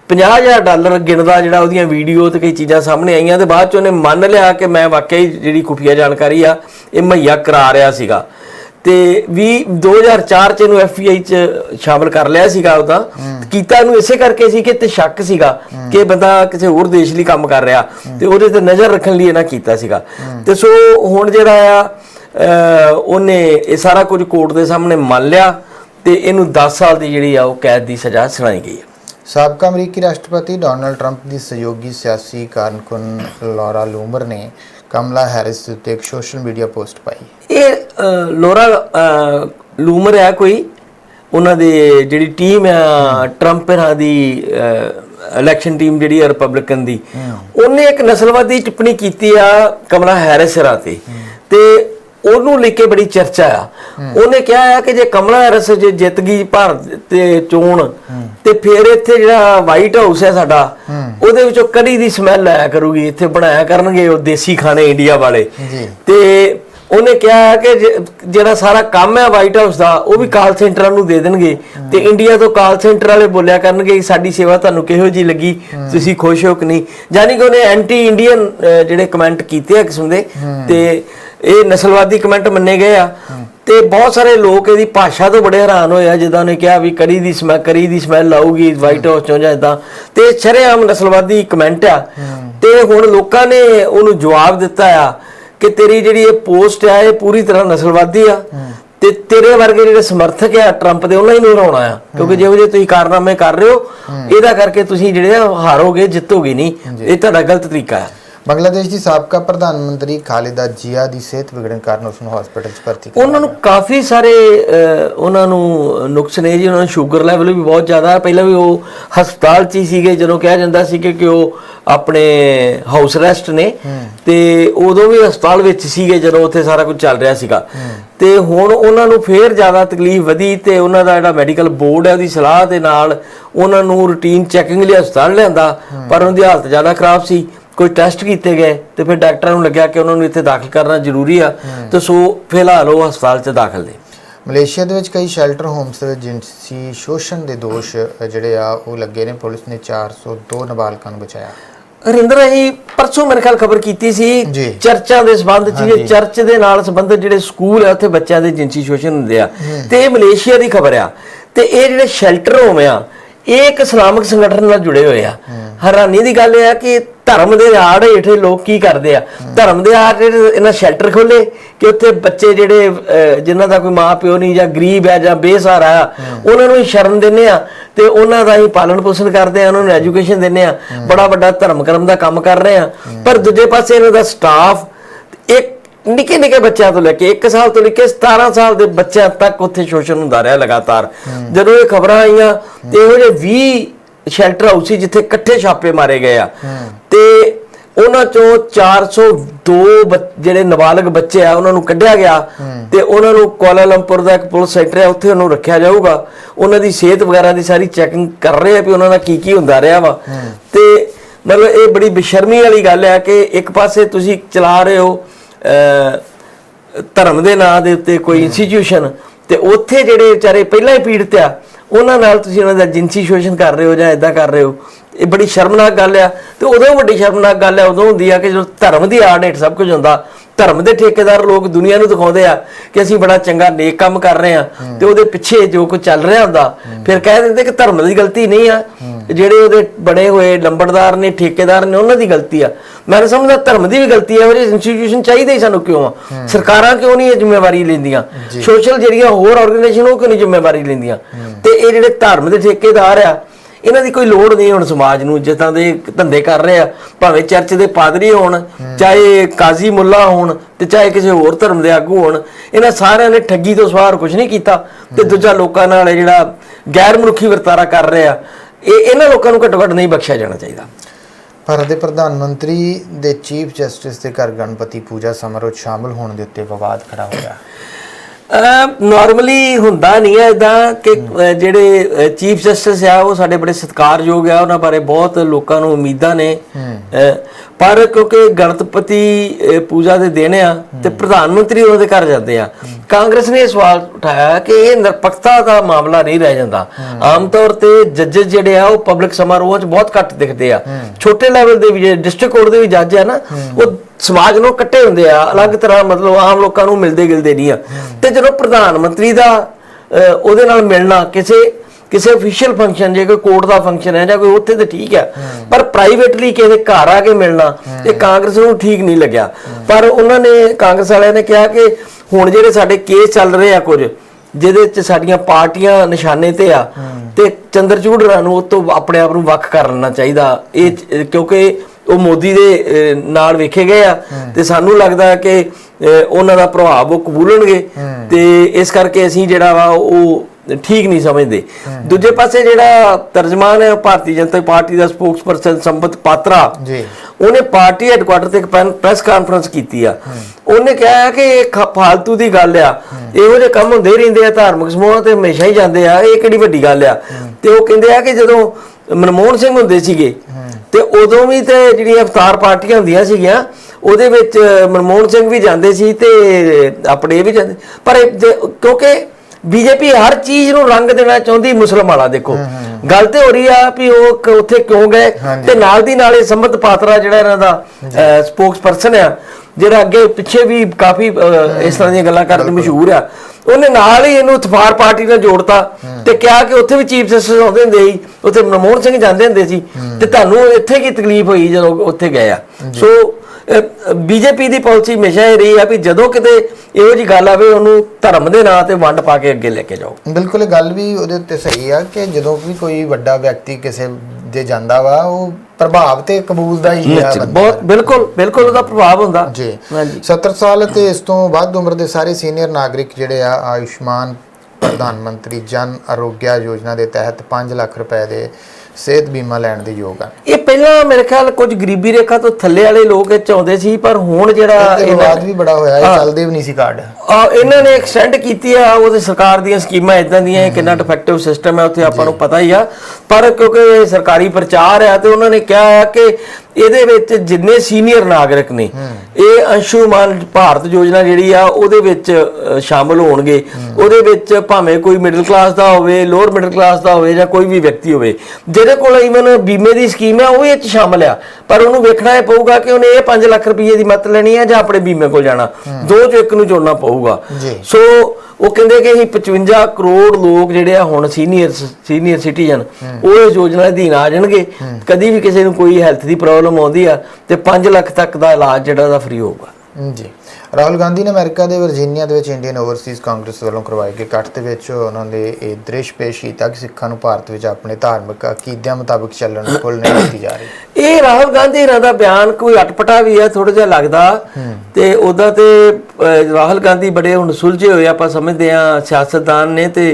50000 ਡਾਲਰ ਗਿਣਦਾ ਜਿਹੜਾ ਉਹਦੀਆਂ ਵੀਡੀਓ ਤੇ ਕਈ ਚੀਜ਼ਾਂ ਸਾਹਮਣੇ ਆਈਆਂ ਤੇ ਬਾਅਦ ਚ ਉਹਨੇ ਮੰਨ ਲਿਆ ਕਿ ਮੈਂ ਵਾਕਈ ਜਿਹੜੀ ਖੁਫੀਆ ਜਾਣਕਾਰੀ ਆ ਇਹ ਮੁਹੱਈਆ ਕਰਾ ਰਿਹਾ ਸੀਗਾ। ਤੇ ਵੀ 2004 ਚ ਇਹਨੂੰ ਐਫਬੀਆਈ ਚ ਸ਼ਾਮਲ ਕਰ ਲਿਆ ਸੀਗਾ ਉਹਦਾ। ਕੀਤਾ ਇਹਨੂੰ ਇਸੇ ਕਰਕੇ ਸੀ ਕਿ ਤੇ ਸ਼ੱਕ ਸੀਗਾ ਕਿ ਬੰਦਾ ਕਿਸੇ ਹੋਰ ਦੇਸ਼ ਲਈ ਕੰਮ ਕਰ ਰਿਹਾ ਤੇ ਉਹਦੇ ਤੇ ਨਜ਼ਰ ਰੱਖਣ ਲਈ ਇਹਨਾਂ ਕੀਤਾ ਸੀਗਾ। ਤੇ ਸੋ ਹੁਣ ਜਿਹੜਾ ਆ ਉਹਨੇ ਇਹ ਸਾਰਾ ਕੁਝ ਕੋਰਟ ਦੇ ਸਾਹਮਣੇ ਮੰਨ ਲਿਆ ਤੇ ਇਹਨੂੰ 10 ਸਾਲ ਦੀ ਜਿਹੜੀ ਆ ਉਹ ਕੈਦ ਦੀ ਸਜ਼ਾ ਸੁਣਾਈ ਗਈ ਹੈ। ਸਾਬਕਾ ਅਮਰੀਕੀ ਰਾਸ਼ਟਰਪਤੀ ਡੋਨਾਲਡ ਟਰੰਪ ਦੀ ਸਹਿਯੋਗੀ ਸਿਆਸੀ ਕਾਰਕੁਨ ਲੌਰਾ ਲੂਮਰ ਨੇ ਕਮਲਾ ਹੈਰਿਸ ਦੇ ਉੱਤੇ ਇੱਕ ਸੋਸ਼ਲ ਮੀਡੀਆ ਪੋਸਟ ਪਾਈ ਇਹ ਲੋਰਾ ਲੂਮਰ ਹੈ ਕੋਈ? ਉਹਨਾਂ ਦੇ ਜਿਹੜੀ ਟੀਮ ਆ ਟਰੰਪ ਇਹਨਾਂ ਦੀ ਇਲੈਕਸ਼ਨ ਟੀਮ ਜਿਹੜੀ ਹੈ ਰਿਪਬਲਿਕਨ ਦੀ ਉਹਨੇ ਇੱਕ ਨਸਲਵਾਦੀ ਟਿੱਪਣੀ ਕੀਤੀ ਆ ਕਮਲਾ ਹੈਰਿਸ ਰਾ ਤੇ। ਤੇ ਉਹਨੂੰ ਲੈ ਕੇ ਬੜੀ ਚਰਚਾ ਆ। ਉਹਨੇ ਕਿਹਾ ਆ ਕਿ ਜੇ ਕਮਲਾ ਹੈਰਿਸ ਜੇ ਜਿੱਤ ਗਈ ਭਾਰਤ ਤੇ ਚੋਣ ਤੇ ਫਿਰ ਇੱਥੇ ਜਿਹੜਾ ਵਾਈਟ ਹਾਊਸ ਹੈ ਸਾਡਾ ਉਹਦੇ ਵਿੱਚੋਂ ਕੜੀ ਦੀ ਸਮੈਲ ਆਇਆ ਕਰੂਗੀ ਇੱਥੇ ਬਣਾਇਆ ਕਰਨਗੇ ਉਹ ਦੇਸੀ ਖਾਣੇ ਇੰਡੀਆ ਵਾਲੇ। ਤੇ ਉਹਨੇ ਕਿਹਾ ਹੈ ਕਿ ਜਿਹੜਾ ਸਾਰਾ ਕੰਮ ਹੈ ਵਾਈਟ ਹਾਊਸ ਦਾ ਉਹ ਵੀ ਕਾਲ ਸੈਂਟਰਾਂ ਨੂੰ ਦੇ ਦੇਣਗੇ। ਤੇ ਇੰਡੀਆ ਤੋਂ ਕਾਲ ਸੈਂਟਰ ਵਾਲੇ ਬੋਲਿਆ ਕਰਨਗੇ ਸਾਡੀ ਸੇਵਾ ਤੁਹਾਨੂੰ ਕਿਹੋ ਜੀ ਲੱਗੀ ਤੁਸੀਂ ਖੁਸ਼ ਹੋ ਕਿ ਨਹੀਂ? ਯਾਨੀ ਕਿ ਉਹਨੇ ਐਂਟੀ ਇੰਡੀਅਨ ਜਿਹੜੇ ਕਮੈਂਟ ਕੀਤੇ ਆ ਕਿਸਮ ਦੇ ਤੇ ਇਹ ਨਸਲਵਾਦੀ ਕਮੈਂਟ ਮੰਨੇ ਗਏ ਆ। ਤੇ ਬਹੁਤ ਸਾਰੇ ਲੋਕ ਇਹਦੀ ਭਾਸ਼ਾ ਤੋਂ ਬੜੇ ਹੈਰਾਨ ਹੋਏ ਆ, ਜਿੱਦਾਂ ਉਹਨੇ ਕਿਹਾ ਵੀ ਕੜੀ ਦੀ ਸਮੈਲ ਕਰੀ ਦੀ ਸਮੈਲ ਆਊਗੀ ਵਾਈਟ ਹਾਊਸ ਚੋਂ ਜਾਂ ਇਦਾਂ ਤੇ ਸ਼ਰੇਆਮ ਨਸਲਵਾਦੀ ਕਮੈਂਟ ਆ। ਤੇ ਹੁਣ ਲੋਕਾਂ ਨੇ ਉਹਨੂੰ ਜਵਾਬ ਦਿੱਤਾ ਆ ਕਿ ਤੇਰੀ ਜਿਹੜੀ ਇਹ ਪੋਸਟ ਆ, ਇਹ ਪੂਰੀ ਤਰ੍ਹਾਂ ਨਸਲਵਾਦੀ ਆ। ਤੇ ਤੇਰੇ ਵਰਗੇ ਜਿਹੜੇ ਸਮਰਥਕ ਆ ਟਰੰਪ ਦੇ, ਉਹਨਾਂ ਹੀ ਨੂੰ ਹਰਾਉਣਾ ਆ। ਕਿਉਂਕਿ ਜਿਹੋ ਜਿਹੇ ਤੁਸੀਂ ਕਾਰਨਾਮੇ ਕਰ ਰਹੇ ਹੋ, ਇਹਦਾ ਕਰਕੇ ਤੁਸੀਂ ਜਿਹੜੇ ਆ, ਹਾਰੋਗੇ, ਜਿੱਤੋਗੇ ਨਹੀਂ। ਇਹ ਤੁਹਾਡਾ ਗਲਤ ਤਰੀਕਾ ਆ। ਬੰਗਲਾਦੇਸ਼ ਦੀ ਸਾਬਕਾ ਪ੍ਰਧਾਨ ਮੰਤਰੀ ਖਾਲਿਦਾ ਜੀਆ ਦੀ ਸਿਹਤ ਵਿਗੜਨ ਕਾਰਨ ਉਸ ਨੂੰ ਹਸਪੀਟਲ 'ਚ ਭਰਤੀ ਕੀਤਾ ਉਹਨਾਂ ਨੂੰ ਕਾਫੀ ਸਾਰੇ ਉਹਨਾਂ ਨੂੰ ਨੁਕਸ ਨੇ ਜੀ ਉਹਨਾਂ ਦਾ ਸ਼ੂਗਰ ਲੈਵਲ ਵੀ ਬਹੁਤ ਜ਼ਿਆਦਾ ਪਹਿਲਾਂ ਵੀ ਉਹ ਹਸਪਤਾਲ 'ਚ ਹੀ ਸੀਗੇ ਜਦੋਂ ਕਿਹਾ ਜਾਂਦਾ ਸੀ ਕਿ ਉਹ ਆਪਣੇ ਹਾਊਸ ਅਰੈਸਟ ਨੇ। ਤੇ ਉਦੋਂ ਵੀ ਹਸਪਤਾਲ ਵਿੱਚ ਸੀਗੇ ਜਦੋਂ ਉੱਥੇ ਸਾਰਾ ਕੁਝ ਚੱਲ ਰਿਹਾ ਸੀਗਾ। ਤੇ ਹੁਣ ਉਹਨਾਂ ਨੂੰ ਫੇਰ ਜ਼ਿਆਦਾ ਤਕਲੀਫ ਵਧੀ ਤੇ ਉਹਨਾਂ ਦਾ ਜਿਹੜਾ ਮੈਡੀਕਲ ਬੋਰਡ ਹੈ ਉਹਦੀ ਸਲਾਹ ਦੇ ਨਾਲ ਉਹਨਾਂ ਨੂੰ ਰੂਟੀਨ ਚੈਕਿੰਗ ਲਈ ਹਸਪਤਾਲ ਲਿਆਂਦਾ। ਪਰ ਉਹਨਾਂ ਦੀ ਹਾਲਤ ਜ਼ਿਆਦਾ ਖਰਾਬ ਸੀ। ਕੋਈ ਟੈਸਟ ਕੀਤੇ ਗਏ ਤੇ ਫਿਰ ਡਾਕਟਰਾਂ ਨੂੰ ਲੱਗਿਆ ਕਿ ਉਹਨਾਂ ਨੂੰ ਇੱਥੇ ਦਾਖਲ ਕਰਨਾ ਜ਼ਰੂਰੀ ਆ ਤੇ ਸੋ ਫਿਲਹਾਲ ਉਹ ਹਸਪਤਾਲ 'ਚ ਦਾਖਲ ਨੇ। ਮਲੇਸ਼ੀਆ ਦੇ ਵਿੱਚ ਕਈ ਸ਼ੈਲਟਰ ਹੋਮਸ ਦੇ ਵਿੱਚ ਜਿਨਸੀ ਸ਼ੋਸ਼ਣ ਦੇ ਦੋਸ਼ ਜਿਹੜੇ ਆ ਉਹ ਲੱਗੇ ਨੇ। ਪੁਲਿਸ ਨੇ 402 ਨਾਬਾਲਗਾਂ ਨੂੰ ਬਚਾਇਆ। ਰਿੰਦਰ ਅਸੀਂ ਪਰਸੋਂ ਮੇਰੇ ਖਿਆਲ ਖਬਰ ਕੀਤੀ ਸੀ। ਚਰਚਾਂ ਦੇ ਸੰਬੰਧ ਚ ਇਹ ਚਰਚ ਦੇ ਨਾਲ ਸੰਬੰਧਿਤ ਜਿਹੜੇ ਸਕੂਲ ਆ ਉੱਥੇ ਬੱਚਿਆਂ ਦੇ ਜਿੰਸੀ ਸ਼ੋਸ਼ਣ ਹੁੰਦੇ ਆ। ਤੇ ਇਹ ਮਲੇਸ਼ੀਆ ਦੀ ਖਬਰ ਆ। ਤੇ ਇਹ ਜਿਹੜੇ ਸ਼ੈਲਟਰ ਹੋਮ ਆ ਇਹ ਇੱਕ ਇਸਲਾਮਿਕ ਸੰਗਠਨ ਨਾਲ ਜੁੜੇ ਹੋਏ ਆ। ਹੈਰਾਨੀ ਦੀ ਗੱਲ ਇਹ ਆ ਕਿ ਧਰਮ ਦੇ ਆੜ ਹੇਠ ਲੋਕ ਕੀ ਕਰਦੇ ਆ? ਧਰਮ ਦੇ ਆੜ ਇਹਨਾਂ ਸ਼ੈਲਟਰ ਖੋਲੇ ਕਿ ਉੱਥੇ ਬੱਚੇ ਜਿਹੜੇ ਅਹ, ਜਿਨ੍ਹਾਂ ਦਾ ਕੋਈ ਮਾਂ ਪਿਓ ਨਹੀਂ ਜਾਂ ਗਰੀਬ ਹੈ ਜਾਂ ਬੇਸਹਾਰਾ ਆ ਉਹਨਾਂ ਨੂੰ ਹੀ ਸ਼ਰਨ ਦਿੰਨੇ ਆ ਤੇ ਉਹਨਾਂ ਦਾ ਹੀ ਪਾਲਣ ਪੋਸ਼ਣ ਕਰਦੇ ਆ ਉਹਨਾਂ ਨੂੰ ਐਜੂਕੇਸ਼ਨ ਦਿੰਨੇ ਆ। ਬੜਾ ਵੱਡਾ ਧਰਮ ਕਰਮ ਦਾ ਕੰਮ ਕਰ ਰਹੇ ਆ। ਪਰ ਦੂਜੇ ਪਾਸੇ ਇਹਨਾਂ ਦਾ ਸਟਾਫ ਇੱਕ ਨਿੱਕੇ ਨਿੱਕੇ ਬੱਚਿਆਂ ਤੋਂ ਲੈ ਕੇ 1 ਸਾਲ ਤੋਂ ਲੈ ਕੇ 17 ਸਾਲ ਦੇ ਬੱਚਿਆਂ ਤੱਕ ਉੱਥੇ ਸ਼ੋਸ਼ਣ ਹੁੰਦਾ ਰਿਹਾ ਲਗਾਤਾਰ। ਜਦੋਂ ਇਹ ਖਬਰਾਂ ਆਈਆਂ ਤੇ ਇਹੋ ਜਿਹੇ 20 ਸ਼ੈਲਟਰ ਹਾਊਸ ਸੀ ਜਿੱਥੇ ਇਕੱਠੇ ਛਾਪੇ ਮਾਰੇ ਗਏ ਆ। ਤੇ ਉਹਨਾਂ ਚੋਂ 402 ਬੱਚ- ਜਿਹੜੇ ਨਾਬਾਲਗ ਬੱਚੇ ਆ ਉਹਨਾਂ ਨੂੰ ਕੱਢਿਆ ਗਿਆ। ਤੇ ਉਹਨਾਂ ਨੂੰ ਕੁਆਲਾਲੰਪੁਰ ਦਾ ਇੱਕ ਪੁਲਿਸ ਸੈਂਟਰ ਹੈ ਉੱਥੇ ਉਹਨੂੰ ਰੱਖਿਆ ਜਾਊਗਾ। ਉਹਨਾਂ ਦੀ ਸਿਹਤ ਵਗੈਰਾ ਦੀ ਸਾਰੀ ਚੈਕਿੰਗ ਕਰ ਰਹੇ ਆ ਵੀ ਉਹਨਾਂ ਦਾ ਕੀ ਕੀ ਹੁੰਦਾ ਰਿਹਾ ਵਾ। ਤੇ ਮਤਲਬ ਇਹ ਬੜੀ ਬੇਸ਼ਰਮੀ ਵਾਲੀ ਗੱਲ ਹੈ ਕਿ ਇੱਕ ਪਾਸੇ ਤੁਸੀਂ ਚਲਾ ਰਹੇ ਹੋ ਅਹ, ਧਰਮ ਦੇ ਨਾਂ ਦੇ ਉੱਤੇ ਕੋਈ ਇੰਸਟੀਟਿਊਸ਼ਨ ਤੇ ਉੱਥੇ ਜਿਹੜੇ ਵਿਚਾਰੇ ਪਹਿਲਾਂ ਹੀ ਪੀੜਤ ਆ ਉਹਨਾਂ ਨਾਲ ਤੁਸੀਂ ਉਹਨਾਂ ਦਾ ਜਿੰਸੀ ਸ਼ੋਸ਼ਣ ਕਰ ਰਹੇ ਹੋ ਜਾਂ ਇਦਾਂ ਕਰ ਰਹੇ ਹੋ ਇਹ ਬੜੀ ਸ਼ਰਮਨਾਕ ਗੱਲ ਆ ਤੇ ਉਦੋਂ ਵੱਡੀ ਸ਼ਰਮਨਾਕ ਗੱਲ ਆ ਉਦੋਂ ਹੁੰਦੀ ਆ ਕਿ ਜਦੋਂ ਧਰਮ ਦੀ ਆੜ ਹੇਠ ਸਭ ਕੁਝ ਹੁੰਦਾ ਧਰਮ ਦੇ ਠੇਕੇਦਾਰ ਲੋਕ ਦੁਨੀਆ ਨੂੰ ਦਿਖਾਉਂਦੇ ਆ ਕਿ ਅਸੀਂ ਬੜਾ ਚੰਗਾ ਨੇਕ ਕੰਮ ਕਰ ਰਹੇ ਆ ਤੇ ਉਹਦੇ ਪਿੱਛੇ ਜੋ ਕੁਝ ਚੱਲ ਰਿਹਾ ਹੁੰਦਾ ਫਿਰ ਕਹਿ ਦਿੰਦੇ ਕਿ ਧਰਮ ਦੀ ਗਲਤੀ ਨਹੀਂ ਆ ਜਿਹੜੇ ਉਹਦੇ ਬਣੇ ਹੋਏ ਲੰਬੜਦਾਰ ਨੇ ਠੇਕੇਦਾਰ ਨੇ ਉਹਨਾਂ ਦੀ ਗਲਤੀ ਆ। ਮੈਂ ਤਾਂ ਸਮਝਦਾ ਧਰਮ ਦੀ ਵੀ ਗਲਤੀ ਹੈ ਉਹ ਇੰਸਟੀਟਿਊਸ਼ਨ ਚਾਹੀਦੇ ਹੀ ਸਾਨੂੰ ਕਿਉਂ ਆ? ਸਰਕਾਰਾਂ ਕਿਉਂ ਨਹੀਂ ਇਹ ਜ਼ਿੰਮੇਵਾਰੀ ਲੈਂਦੀਆਂ? ਸੋਸ਼ਲ ਜਿਹੜੀਆਂ ਹੋਰ ਆਰਗੇਨਾਈਜੇਸ਼ਨ ਉਹ ਕਿਉਂ ਨਹੀਂ ਜ਼ਿੰਮੇਵਾਰੀ ਲੈਂਦੀਆਂ? ਤੇ ਇਹ ਜਿਹੜੇ ਧਰਮ ਦੇ ਠੇਕੇਦਾਰ ਆ ਇਹਨਾਂ ਦੀ ਕੋਈ ਲੋੜ ਨਹੀਂ ਹੁਣ ਸਮਾਜ ਨੂੰ ਜਿੱਦਾਂ ਦੇ ਧੰਦੇ ਕਰ ਰਹੇ ਆ ਭਾਵੇਂ ਚਰਚ ਦੇ ਪਾਦਰੀ ਹੋਣ ਚਾਹੇ ਕਾਜ਼ੀ ਮੁੱਲਾ ਹੋਣ ਤੇ ਚਾਹੇ ਕਿਸੇ ਹੋਰ ਧਰਮ ਦੇ ਆਗੂ ਹੋਣ ਇਹਨਾਂ ਸਾਰਿਆਂ ਨੇ ਠੱਗੀ ਤੋਂ ਸਵਾਰ ਕੁਝ ਨਹੀਂ ਕੀਤਾ ਤੇ ਦੂਜਾ ਲੋਕਾਂ ਨਾਲ ਜਿਹੜਾ ਗੈਰ ਮਨੁੱਖੀ ਵਰਤਾਰਾ ਕਰ ਰਹੇ ਆ ਇਹ ਇਹਨਾਂ ਲੋਕਾਂ ਨੂੰ ਘੱਟੋ ਘੱਟ ਨਹੀਂ ਬਖਸ਼ਿਆ ਜਾਣਾ ਚਾਹੀਦਾ। ਭਾਰਤ ਦੇ ਪ੍ਰਧਾਨ ਮੰਤਰੀ ਦੇ ਚੀਫ ਜਸਟਿਸ ਦੇ ਘਰ ਗਣਪਤੀ ਪੂਜਾ ਸਮਾਰੋਹ ਸ਼ਾਮਲ ਹੋਣ ਦੇ ਉੱਤੇ ਵਿਵਾਦ ਖੜਾ ਹੋਇਆ। ਨਾਰਮਲੀ ਹੁੰਦਾ ਨਹੀਂ ਹੈ ਇਦਾਂ ਕਿ ਜਿਹੜੇ ਚੀਫ ਜਸਟਿਸ ਆ ਉਹ ਸਾਡੇ ਬੜੇ ਸਤਿਕਾਰਯੋਗ ਆ ਉਹਨਾਂ ਬਾਰੇ ਬਹੁਤ ਲੋਕਾਂ ਨੂੰ ਉਮੀਦਾਂ ਨੇ। ਪਰ ਕਿਉਂਕਿ ਗਣਪਤੀ ਪੂਜਾ ਦੇ ਦਿਨ ਆ ਤੇ ਪ੍ਰਧਾਨ ਮੰਤਰੀ ਉਹਨਾਂ ਦੇ ਘਰ ਜਾਂਦੇ ਆ। ਕਾਂਗਰਸ ਨੇ ਇਹ ਸਵਾਲ ਉਠਾਇਆ ਕਿ ਇਹ ਨਿਰਪੱਖਤਾ ਦਾ ਮਾਮਲਾ ਨਹੀਂ ਰਹਿ ਜਾਂਦਾ। ਆਮ ਤੌਰ ਤੇ ਜੱਜਸ ਜਿਹੜੇ ਆ ਉਹ ਪਬਲਿਕ ਸਮਾਰੋਹਾਂ 'ਚ ਬਹੁਤ ਘੱਟ ਦਿਖਦੇ ਆ। ਛੋਟੇ ਲੈਵਲ ਦੇ ਵੀ ਜਿਹੜੇ ਡਿਸਟ੍ਰਿਕਟ ਕੋਰਟ ਦੇ ਵੀ ਜੱਜ ਆ ਨਾ ਉਹ ਸਮਾਜ ਨੂੰ ਇਕੱਠੇ ਹੁੰਦੇ ਆ। ਅਲੱਗ ਤਰ੍ਹਾਂ ਮਤਲਬ ਆਮ ਲੋਕਾਂ ਨੂੰ ਮਿਲਦੇ ਗਿਲਦੇ ਨਹੀਂ ਆ। ਤੇ ਜਦੋਂ ਪ੍ਰਧਾਨ ਮੰਤਰੀ ਦਾ ਉਹਦੇ ਨਾਲ ਮਿਲਣਾ ਕਿਸੇ ਕਿਸੇ ਅਫੀਸ਼ੀਅਲ ਫੰਕਸ਼ਨ ਜੇ ਕੋਈ ਕੋਰਟ ਦਾ ਫੰਕਸ਼ਨ ਹੈ ਜਾਂ ਕੋਈ ਉੱਥੇ ਤੇ ਠੀਕ ਹੈ। ਪਰ ਪ੍ਰਾਈਵੇਟਲੀ ਕਿਸੇ ਘਰ ਆ ਕੇ ਮਿਲਣਾ ਇਹ ਕਾਂਗਰਸ ਨੂੰ ਠੀਕ ਨਹੀਂ ਲੱਗਿਆ। ਪਰ ਉਹਨਾਂ ਨੇ ਕਾਂਗਰਸ ਵਾਲਿਆਂ ਨੇ ਕਿਹਾ ਕਿ ਹੁਣ ਜਿਹੜੇ ਸਾਡੇ ਕੇਸ ਚੱਲ ਰਹੇ ਆ ਕੁਝ ਜਿਹਦੇ ਚ ਸਾਡੀਆਂ ਪਾਰਟੀਆਂ ਨਿਸ਼ਾਨੇ ਤੇ ਆ ਤੇ ਚੰਦਰਚੂੜ ਨੂੰ ਉਹ ਤੋਂ ਆਪਣੇ ਆਪ ਨੂੰ ਵੱਖ ਕਰ ਲੈਣਾ ਚਾਹੀਦਾ। ਇਹ ਕਿਉਂਕਿ ਉਹ ਮੋਦੀ ਦੇ ਨਾਲ ਵੇਖੇ ਗਏ ਆ ਤੇ ਸਾਨੂੰ ਲੱਗਦਾ ਕਿ ਉਹਨਾਂ ਦਾ ਪ੍ਰਭਾਵ ਉਹ ਕਬੂਲਣਗੇ। ਤੇ ਇਸ ਕਰਕੇ ਅਸੀਂ ਜਿਹੜਾ ਵਾ ਉਹ ਠੀਕ ਨਹੀਂ ਸਮਝਦੇ। ਦੂਜੇ ਪਾਸੇ ਜਿਹੜਾ ਤਰਜਮਾਨ ਹੈ ਭਾਰਤੀ ਜਨਤਾ ਪਾਰਟੀ ਦਾ ਸਪੋਕਸਪਰਸਨ ਸੰਬਤ ਪਾਤਰਾ ਜੀ। ਉਹਨੇ ਪਾਰਟੀ ਹੈਡਕੁਆਟਰ ਤੇ ਇੱਕ ਪ੍ਰੈਸ ਕਾਨਫਰੰਸ ਕੀਤੀ ਆ। ਉਹਨੇ ਕਿਹਾ ਕਿ ਇਹ ਫਾਲਤੂ ਦੀ ਗੱਲ ਆ। ਇਹੋ ਜਿਹੇ ਕੰਮ ਹੁੰਦੇ ਰਹਿੰਦੇ ਆ ਧਾਰਮਿਕ ਸਮੂਹਾਂ ਤੇ ਹਮੇਸ਼ਾ ਹੀ ਜਾਂਦੇ ਆ। ਇਹ ਕਿਹੜੀ ਵੱਡੀ ਗੱਲ ਆ? ਤੇ ਉਹ ਕਹਿੰਦੇ ਆ ਕਿ ਜਦੋਂ ਮਨਮੋਹਨ ਸਿੰਘ ਹੁੰਦੇ ਸੀਗੇ ਤੇ ਉਦੋਂ ਵੀ ਤੇ ਜਿਹੜੀਆਂ ਅਵਤਾਰ ਪਾਰਟੀਆਂ ਹੁੰਦੀਆਂ ਸੀਗੀਆਂ ਉਹਦੇ ਵਿੱਚ ਮਨਮੋਹਨ ਸਿੰਘ ਵੀ ਜਾਂਦੇ ਸੀ ਤੇ ਆਪਣੇ ਵੀ ਜਾਂਦੇ। ਪਰ ਕਿਉਂਕਿ ਬੀਜੇਪੀ ਹਰ ਚੀਜ਼ ਨੂੰ ਰੰਗ ਦੇਣਾ ਚਾਹੁੰਦੀ ਮੁਸਲਮਾਨ ਵਾਲਾ ਦੇਖੋ। ਗੱਲ ਤੇ ਹੋ ਰਹੀ ਆ ਵੀ ਉਹ ਉੱਥੇ ਕਿਉਂ ਗਏ। ਤੇ ਨਾਲ ਦੀ ਨਾਲ ਇਹ ਸੰਮਤ ਪਾਤਰਾ ਜਿਹੜਾ ਇਹਨਾਂ ਦਾ ਸਪੋਕਸ ਪਰਸਨ ਆ ਜਿਹੜਾ ਅੱਗੇ ਪਿੱਛੇ ਵੀ ਕਾਫੀ ਇਸ ਤਰ੍ਹਾਂ ਦੀਆਂ ਗੱਲਾਂ ਕਰਕੇ ਮਸ਼ਹੂਰ ਆ। ਉਹਨੇ ਨਾਲ ਹੀ ਇਹਨੂੰ ਥਫਾਰ ਪਾਰਟੀ ਨਾਲ ਜੋੜਤਾ ਤੇ ਕਿਹਾ ਕਿ ਉੱਥੇ ਵੀ ਚੀਫ ਜਸਟਿਸ ਆਉਂਦੇ ਹੁੰਦੇ ਸੀ ਉੱਥੇ ਮਨਮੋਹਨ ਸਿੰਘ ਜਾਂਦੇ ਹੁੰਦੇ ਸੀ ਤੇ ਤੁਹਾਨੂੰ ਇੱਥੇ ਕੀ ਤਕਲੀਫ ਹੋਈ ਜਦੋਂ ਉੱਥੇ ਗਏ ਆ? ਸੋ ਬੀਜੇਪੀ ਦੀ ਪਾਲਿਸੀ ਹਮੇਸ਼ਾ ਇਹ ਰਹੀ ਆ ਵੀ ਜਦੋਂ ਕਿਤੇ ਇਹੋ ਜੀ ਗੱਲ ਆਵੇ ਉਹਨੂੰ ਧਰਮ ਦੇ ਨਾਂ ਤੇ ਵੰਡ ਪਾ ਕੇ ਅੱਗੇ ਲੈ ਕੇ ਜਾਓ। ਬਿਲਕੁਲ ਇਹ ਗੱਲ ਵੀ ਉਹਦੇ ਉੱਤੇ ਸਹੀ ਆ ਕਿ ਜਦੋਂ ਵੀ ਕੋਈ ਵੱਡਾ ਵਿਅਕਤੀ ਕਿਸੇ ਦੇ ਜਾਂਦਾ ਵਾ ਉਹ ਪ੍ਰਭਾਵ ਤੇ ਕਬੂਲ ਦਾ ਹੀ ਬੰਦਾ। ਬਹੁਤ ਬਿਲਕੁਲ ਬਿਲਕੁਲ ਉਹਦਾ ਪ੍ਰਭਾਵ ਹੁੰਦਾ। ਜੀ। ਹਾਂਜੀ। 70 ਸਾਲ ਤੇ ਇਸ ਤੋਂ ਵੱਧ ਉਮਰ ਦੇ ਸਾਰੇ ਸੀਨੀਅਰ ਨਾਗਰਿਕ ਜਿਹੜੇ ਆ ਆਯੁਸ਼ਮਾਨ ਪ੍ਰਧਾਨ ਮੰਤਰੀ ਜਨ ਆਰੋਗਿਆ ਯੋਜਨਾ ਦੇ ਤਹਿਤ 5 ਲੱਖ ਰੁਪਏ ਦੇ ਸਿਹਤ ਬੀਮਾ ਲੈਣ ਦੇ ਯੋਗ ਹਨ ਇਹ ਪਹਿਲਾਂ ਮੇਰੇ ਖਿਆਲ ਕੁਝ ਗਰੀਬੀ ਰੇਖਾ ਤੋਂ ਥੱਲੇ ਵਾਲੇ ਲੋਕ ਇਹ ਚਾਹੁੰਦੇ ਸੀ ਪਰ ਹੁਣ ਜਿਹੜਾ ਤੇ ਇਹਨਾਂ ਵਿਵਾਦ ਵੀ ਬੜਾ ਹੋਇਆ ਇਹ ਚੱਲਦੇ ਵੀ ਨਹੀਂ ਸੀ ਕਾਰਡ। ਆ ਇਹਨਾਂ ਨੇ ਐਕਸਟੈਂਡ ਕੀਤੀ ਆ ਉਹਦੇ ਸਰਕਾਰ ਦੀਆਂ ਸਕੀਮਾਂ ਇਦਾਂ ਦੀਆਂ ਕਿੰਨਾ ਡਿਫੈਕਟਿਵ ਸਿਸਟਮ ਹੈ ਉੱਥੇ ਆਪਾਂ ਨੂੰ ਪਤਾ ਹੀ ਆ। ਪਰ ਕਿਉਂਕਿ ਇਹ ਸਰਕਾਰੀ ਪ੍ਰਚਾਰ ਆ ਤੇ ਉਹਨਾਂ ਨੇ ਕਿਹਾ ਆ ਕਿ ਇਹਦੇ ਵਿੱਚ ਜਿੰਨੇ ਸੀਨੀਅਰ ਨਾਗਰਿਕ ਨੇ ਇਹ ਅੰਸ਼ੁਮਾਨ ਭਾਰਤ ਯੋਜਨਾ ਜਿਹੜੀ ਆ ਉਹਦੇ ਵਿੱਚ ਸ਼ਾਮਲ ਹੋਣਗੇ। ਉਹਦੇ ਵਿੱਚ ਭਾਵੇਂ ਕੋਈ ਮਿਡਲ ਕਲਾਸ ਦਾ ਹੋਵੇ ਲੋਅਰ ਮਿਡਲ ਕਲਾਸ ਦਾ ਹੋਵੇ ਜਾਂ ਕੋਈ ਵੀ ਵਿਅਕਤੀ ਹੋਵੇ ਜਿਹਦੇ ਕੋਲ ਇਵਨ ਬੀਮੇ ਦੀ ਸਕੀਮ ਹੈ ਉਹ ਇਹ 'ਚ ਸ਼ਾਮਲ ਆ। ਪਰ ਉਹਨੂੰ ਵੇਖਣਾ ਇਹ ਪਊਗਾ ਕਿ ਉਹਨੇ ਇਹ 5 ਲੱਖ ਰੁਪਏ ਦੀ ਮਤ ਲੈਣੀ ਹੈ ਜਾਂ ਆਪਣੇ ਬੀਮੇ ਕੋਲ ਜਾਣਾ। ਦੋ ਚੋਂ ਇੱਕ ਨੂੰ ਚੁਣਨਾ ਪਊਗਾ। ਸੋ ਉਹ ਕਹਿੰਦੇ ਕਿ ਅਸੀਂ 55 ਕਰੋੜ ਲੋਕ ਜਿਹੜੇ ਆ ਹੁਣ ਸੀਨੀਅਰ ਸੀਨੀਅਰ ਸਿਟੀਜ਼ਨ ਉਹ ਇਸ ਯੋਜਨਾ ਦੇ ਅਧੀਨ ਆ ਜਾਣਗੇ। ਕਦੀ ਵੀ ਕਿਸੇ ਨੂੰ ਕੋਈ ਹੈਲਥ ਦੀ ਪ੍ਰੋਬਲਮ ਆਉਂਦੀ ਆ ਤੇ 5 ਲੱਖ ਤੱਕ ਦਾ ਇਲਾਜ ਜਿਹੜਾ ਦਾ ਫ੍ਰੀ ਹੋਊਗਾ। ਜੀ। ਰਾਹੁਲ ਗਾਂਧੀ ਨੇ ਅਮਰੀਕਾ ਦੇ ਵਰਜੀਨੀਆ ਦੇ ਵਿੱਚ ਇੰਡੀਅਨ ਓਵਰਸੀਜ਼ ਕਾਂਗਰਸ ਵੱਲੋਂ ਕਰਵਾਏ ਗਏ ਇਕੱਠ ਦੇ ਵਿੱਚ ਉਹਨਾਂ ਦੇ ਇਹ ਦ੍ਰਿਸ਼ ਪੇਸ਼ ਕੀਤਾ ਕਿ ਸਿੱਖਾਂ ਨੂੰ ਭਾਰਤ ਵਿੱਚ ਆਪਣੇ ਧਾਰਮਿਕ ਅਕੀਦਿਆਂ ਮੁਤਾਬਕ ਚੱਲਣ ਦੀ ਖੁੱਲ੍ਹ ਨਹੀਂ ਦਿੱਤੀ ਜਾ ਰਹੀ। ਇਹ ਰਾਹੁਲ ਗਾਂਧੀ ਇਹਨਾਂ ਦਾ ਬਿਆਨ ਕੋਈ ਅਟਪਟਾ ਵੀ ਹੈ ਥੋੜਾ ਜਿਹਾ ਲੱਗਦਾ। ਤੇ ਉਹਦਾ ਤੇ ਰਾਹੁਲ ਗਾਂਧੀ ਬੜੇ ਹੁਣ ਸੁਲਝੇ ਹੋਏ ਆਪਾਂ ਸਮਝਦੇ ਆ ਸਿਆਸਤਦਾਨ ਨੇ ਤੇ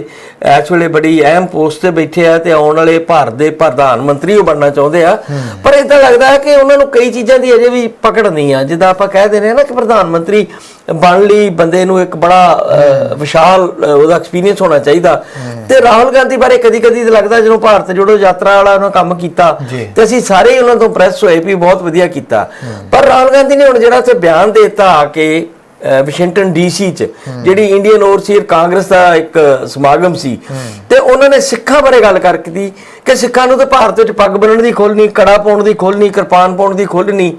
ਇਸ ਵੇਲੇ ਬੜੀ ਅਹਿਮ ਪੋਸਟ ਤੇ ਬੈਠੇ ਆ ਤੇ ਆਉਣ ਵਾਲੇ ਭਾਰਤ ਦੇ ਪ੍ਰਧਾਨ ਮੰਤਰੀ ਉਹ ਬਣਨਾ ਚਾਹੁੰਦੇ ਆ। ਪਰ ਇਦਾਂ ਲੱਗਦਾ ਹੈ ਕਿ ਉਹਨਾਂ ਨੂੰ ਕਈ ਚੀਜ਼ਾਂ ਦੀ ਅਜੇ ਵੀ ਪਕੜ ਨਹੀਂ ਆ। ਜਿੱਦਾਂ ਆਪਾਂ ਕਹਿ ਦਿੰਦੇ ਆ ਨਾ ਕਿ ਪ੍ਰਧਾਨ ਮੰਤਰੀ ਬਣ ਲਈ ਬੰਦੇ ਨੂੰ ਇੱਕ ਬੜਾ ਵਿਸ਼ਾਲ ਉਹਦਾ ਐਕਸਪੀਰੀਅੰਸ ਹੋਣਾ ਚਾਹੀਦਾ। ਤੇ ਰਾਹੁਲ ਗਾਂਧੀ ਬਾਰੇ ਕਦੀ ਕਦੀ ਲੱਗਦਾ ਜਦੋਂ ਭਾਰਤ ਜੋੜੋ ਯਾਤਰਾ ਵਾਲਾ ਉਹਨਾਂ ਕੰਮ ਕੀਤਾ। ਤੇ ਅਸੀਂ ਸਾਰੇ ਉਹਨਾਂ ਤੋਂ ਪ੍ਰੈਸ ਹੋਏ ਵੀ ਬਹੁਤ ਵਧੀਆ ਕੀਤਾ। ਪਰ ਰਾਹੁਲ ਗਾਂਧੀ ਨੇ ਹੁਣ ਜਿਹੜਾ ਉੱਥੇ ਬਿਆਨ ਦਿੱਤਾ ਆ ਕੇ ਵਾਸ਼ਿੰਗਟਨ ਡੀਸੀ ਚ ਜਿਹੜੀ ਇੰਡੀਅਨ ਓਵਰਸੀਅਰ ਕਾਂਗਰਸ ਦਾ ਇੱਕ ਸਮਾਗਮ ਸੀ ਤੇ ਉਹਨਾਂ ਨੇ ਸਿੱਖਾਂ ਬਾਰੇ ਗੱਲ ਕਰਕੇ ਦੀ ਕਿ ਸਿੱਖਾਂ ਨੂੰ ਤਾਂ ਭਾਰਤ ਵਿੱਚ ਪੱਗ ਬੰਨਣ ਦੀ ਖੁੱਲ੍ਹ ਨਹੀਂ ਕੜਾ ਪਾਉਣ ਦੀ ਖੁੱਲ੍ਹ ਨਹੀਂ ਕਿਰਪਾਨ ਪਾਉਣ ਦੀ ਖੁੱਲ੍ਹ ਨਹੀਂ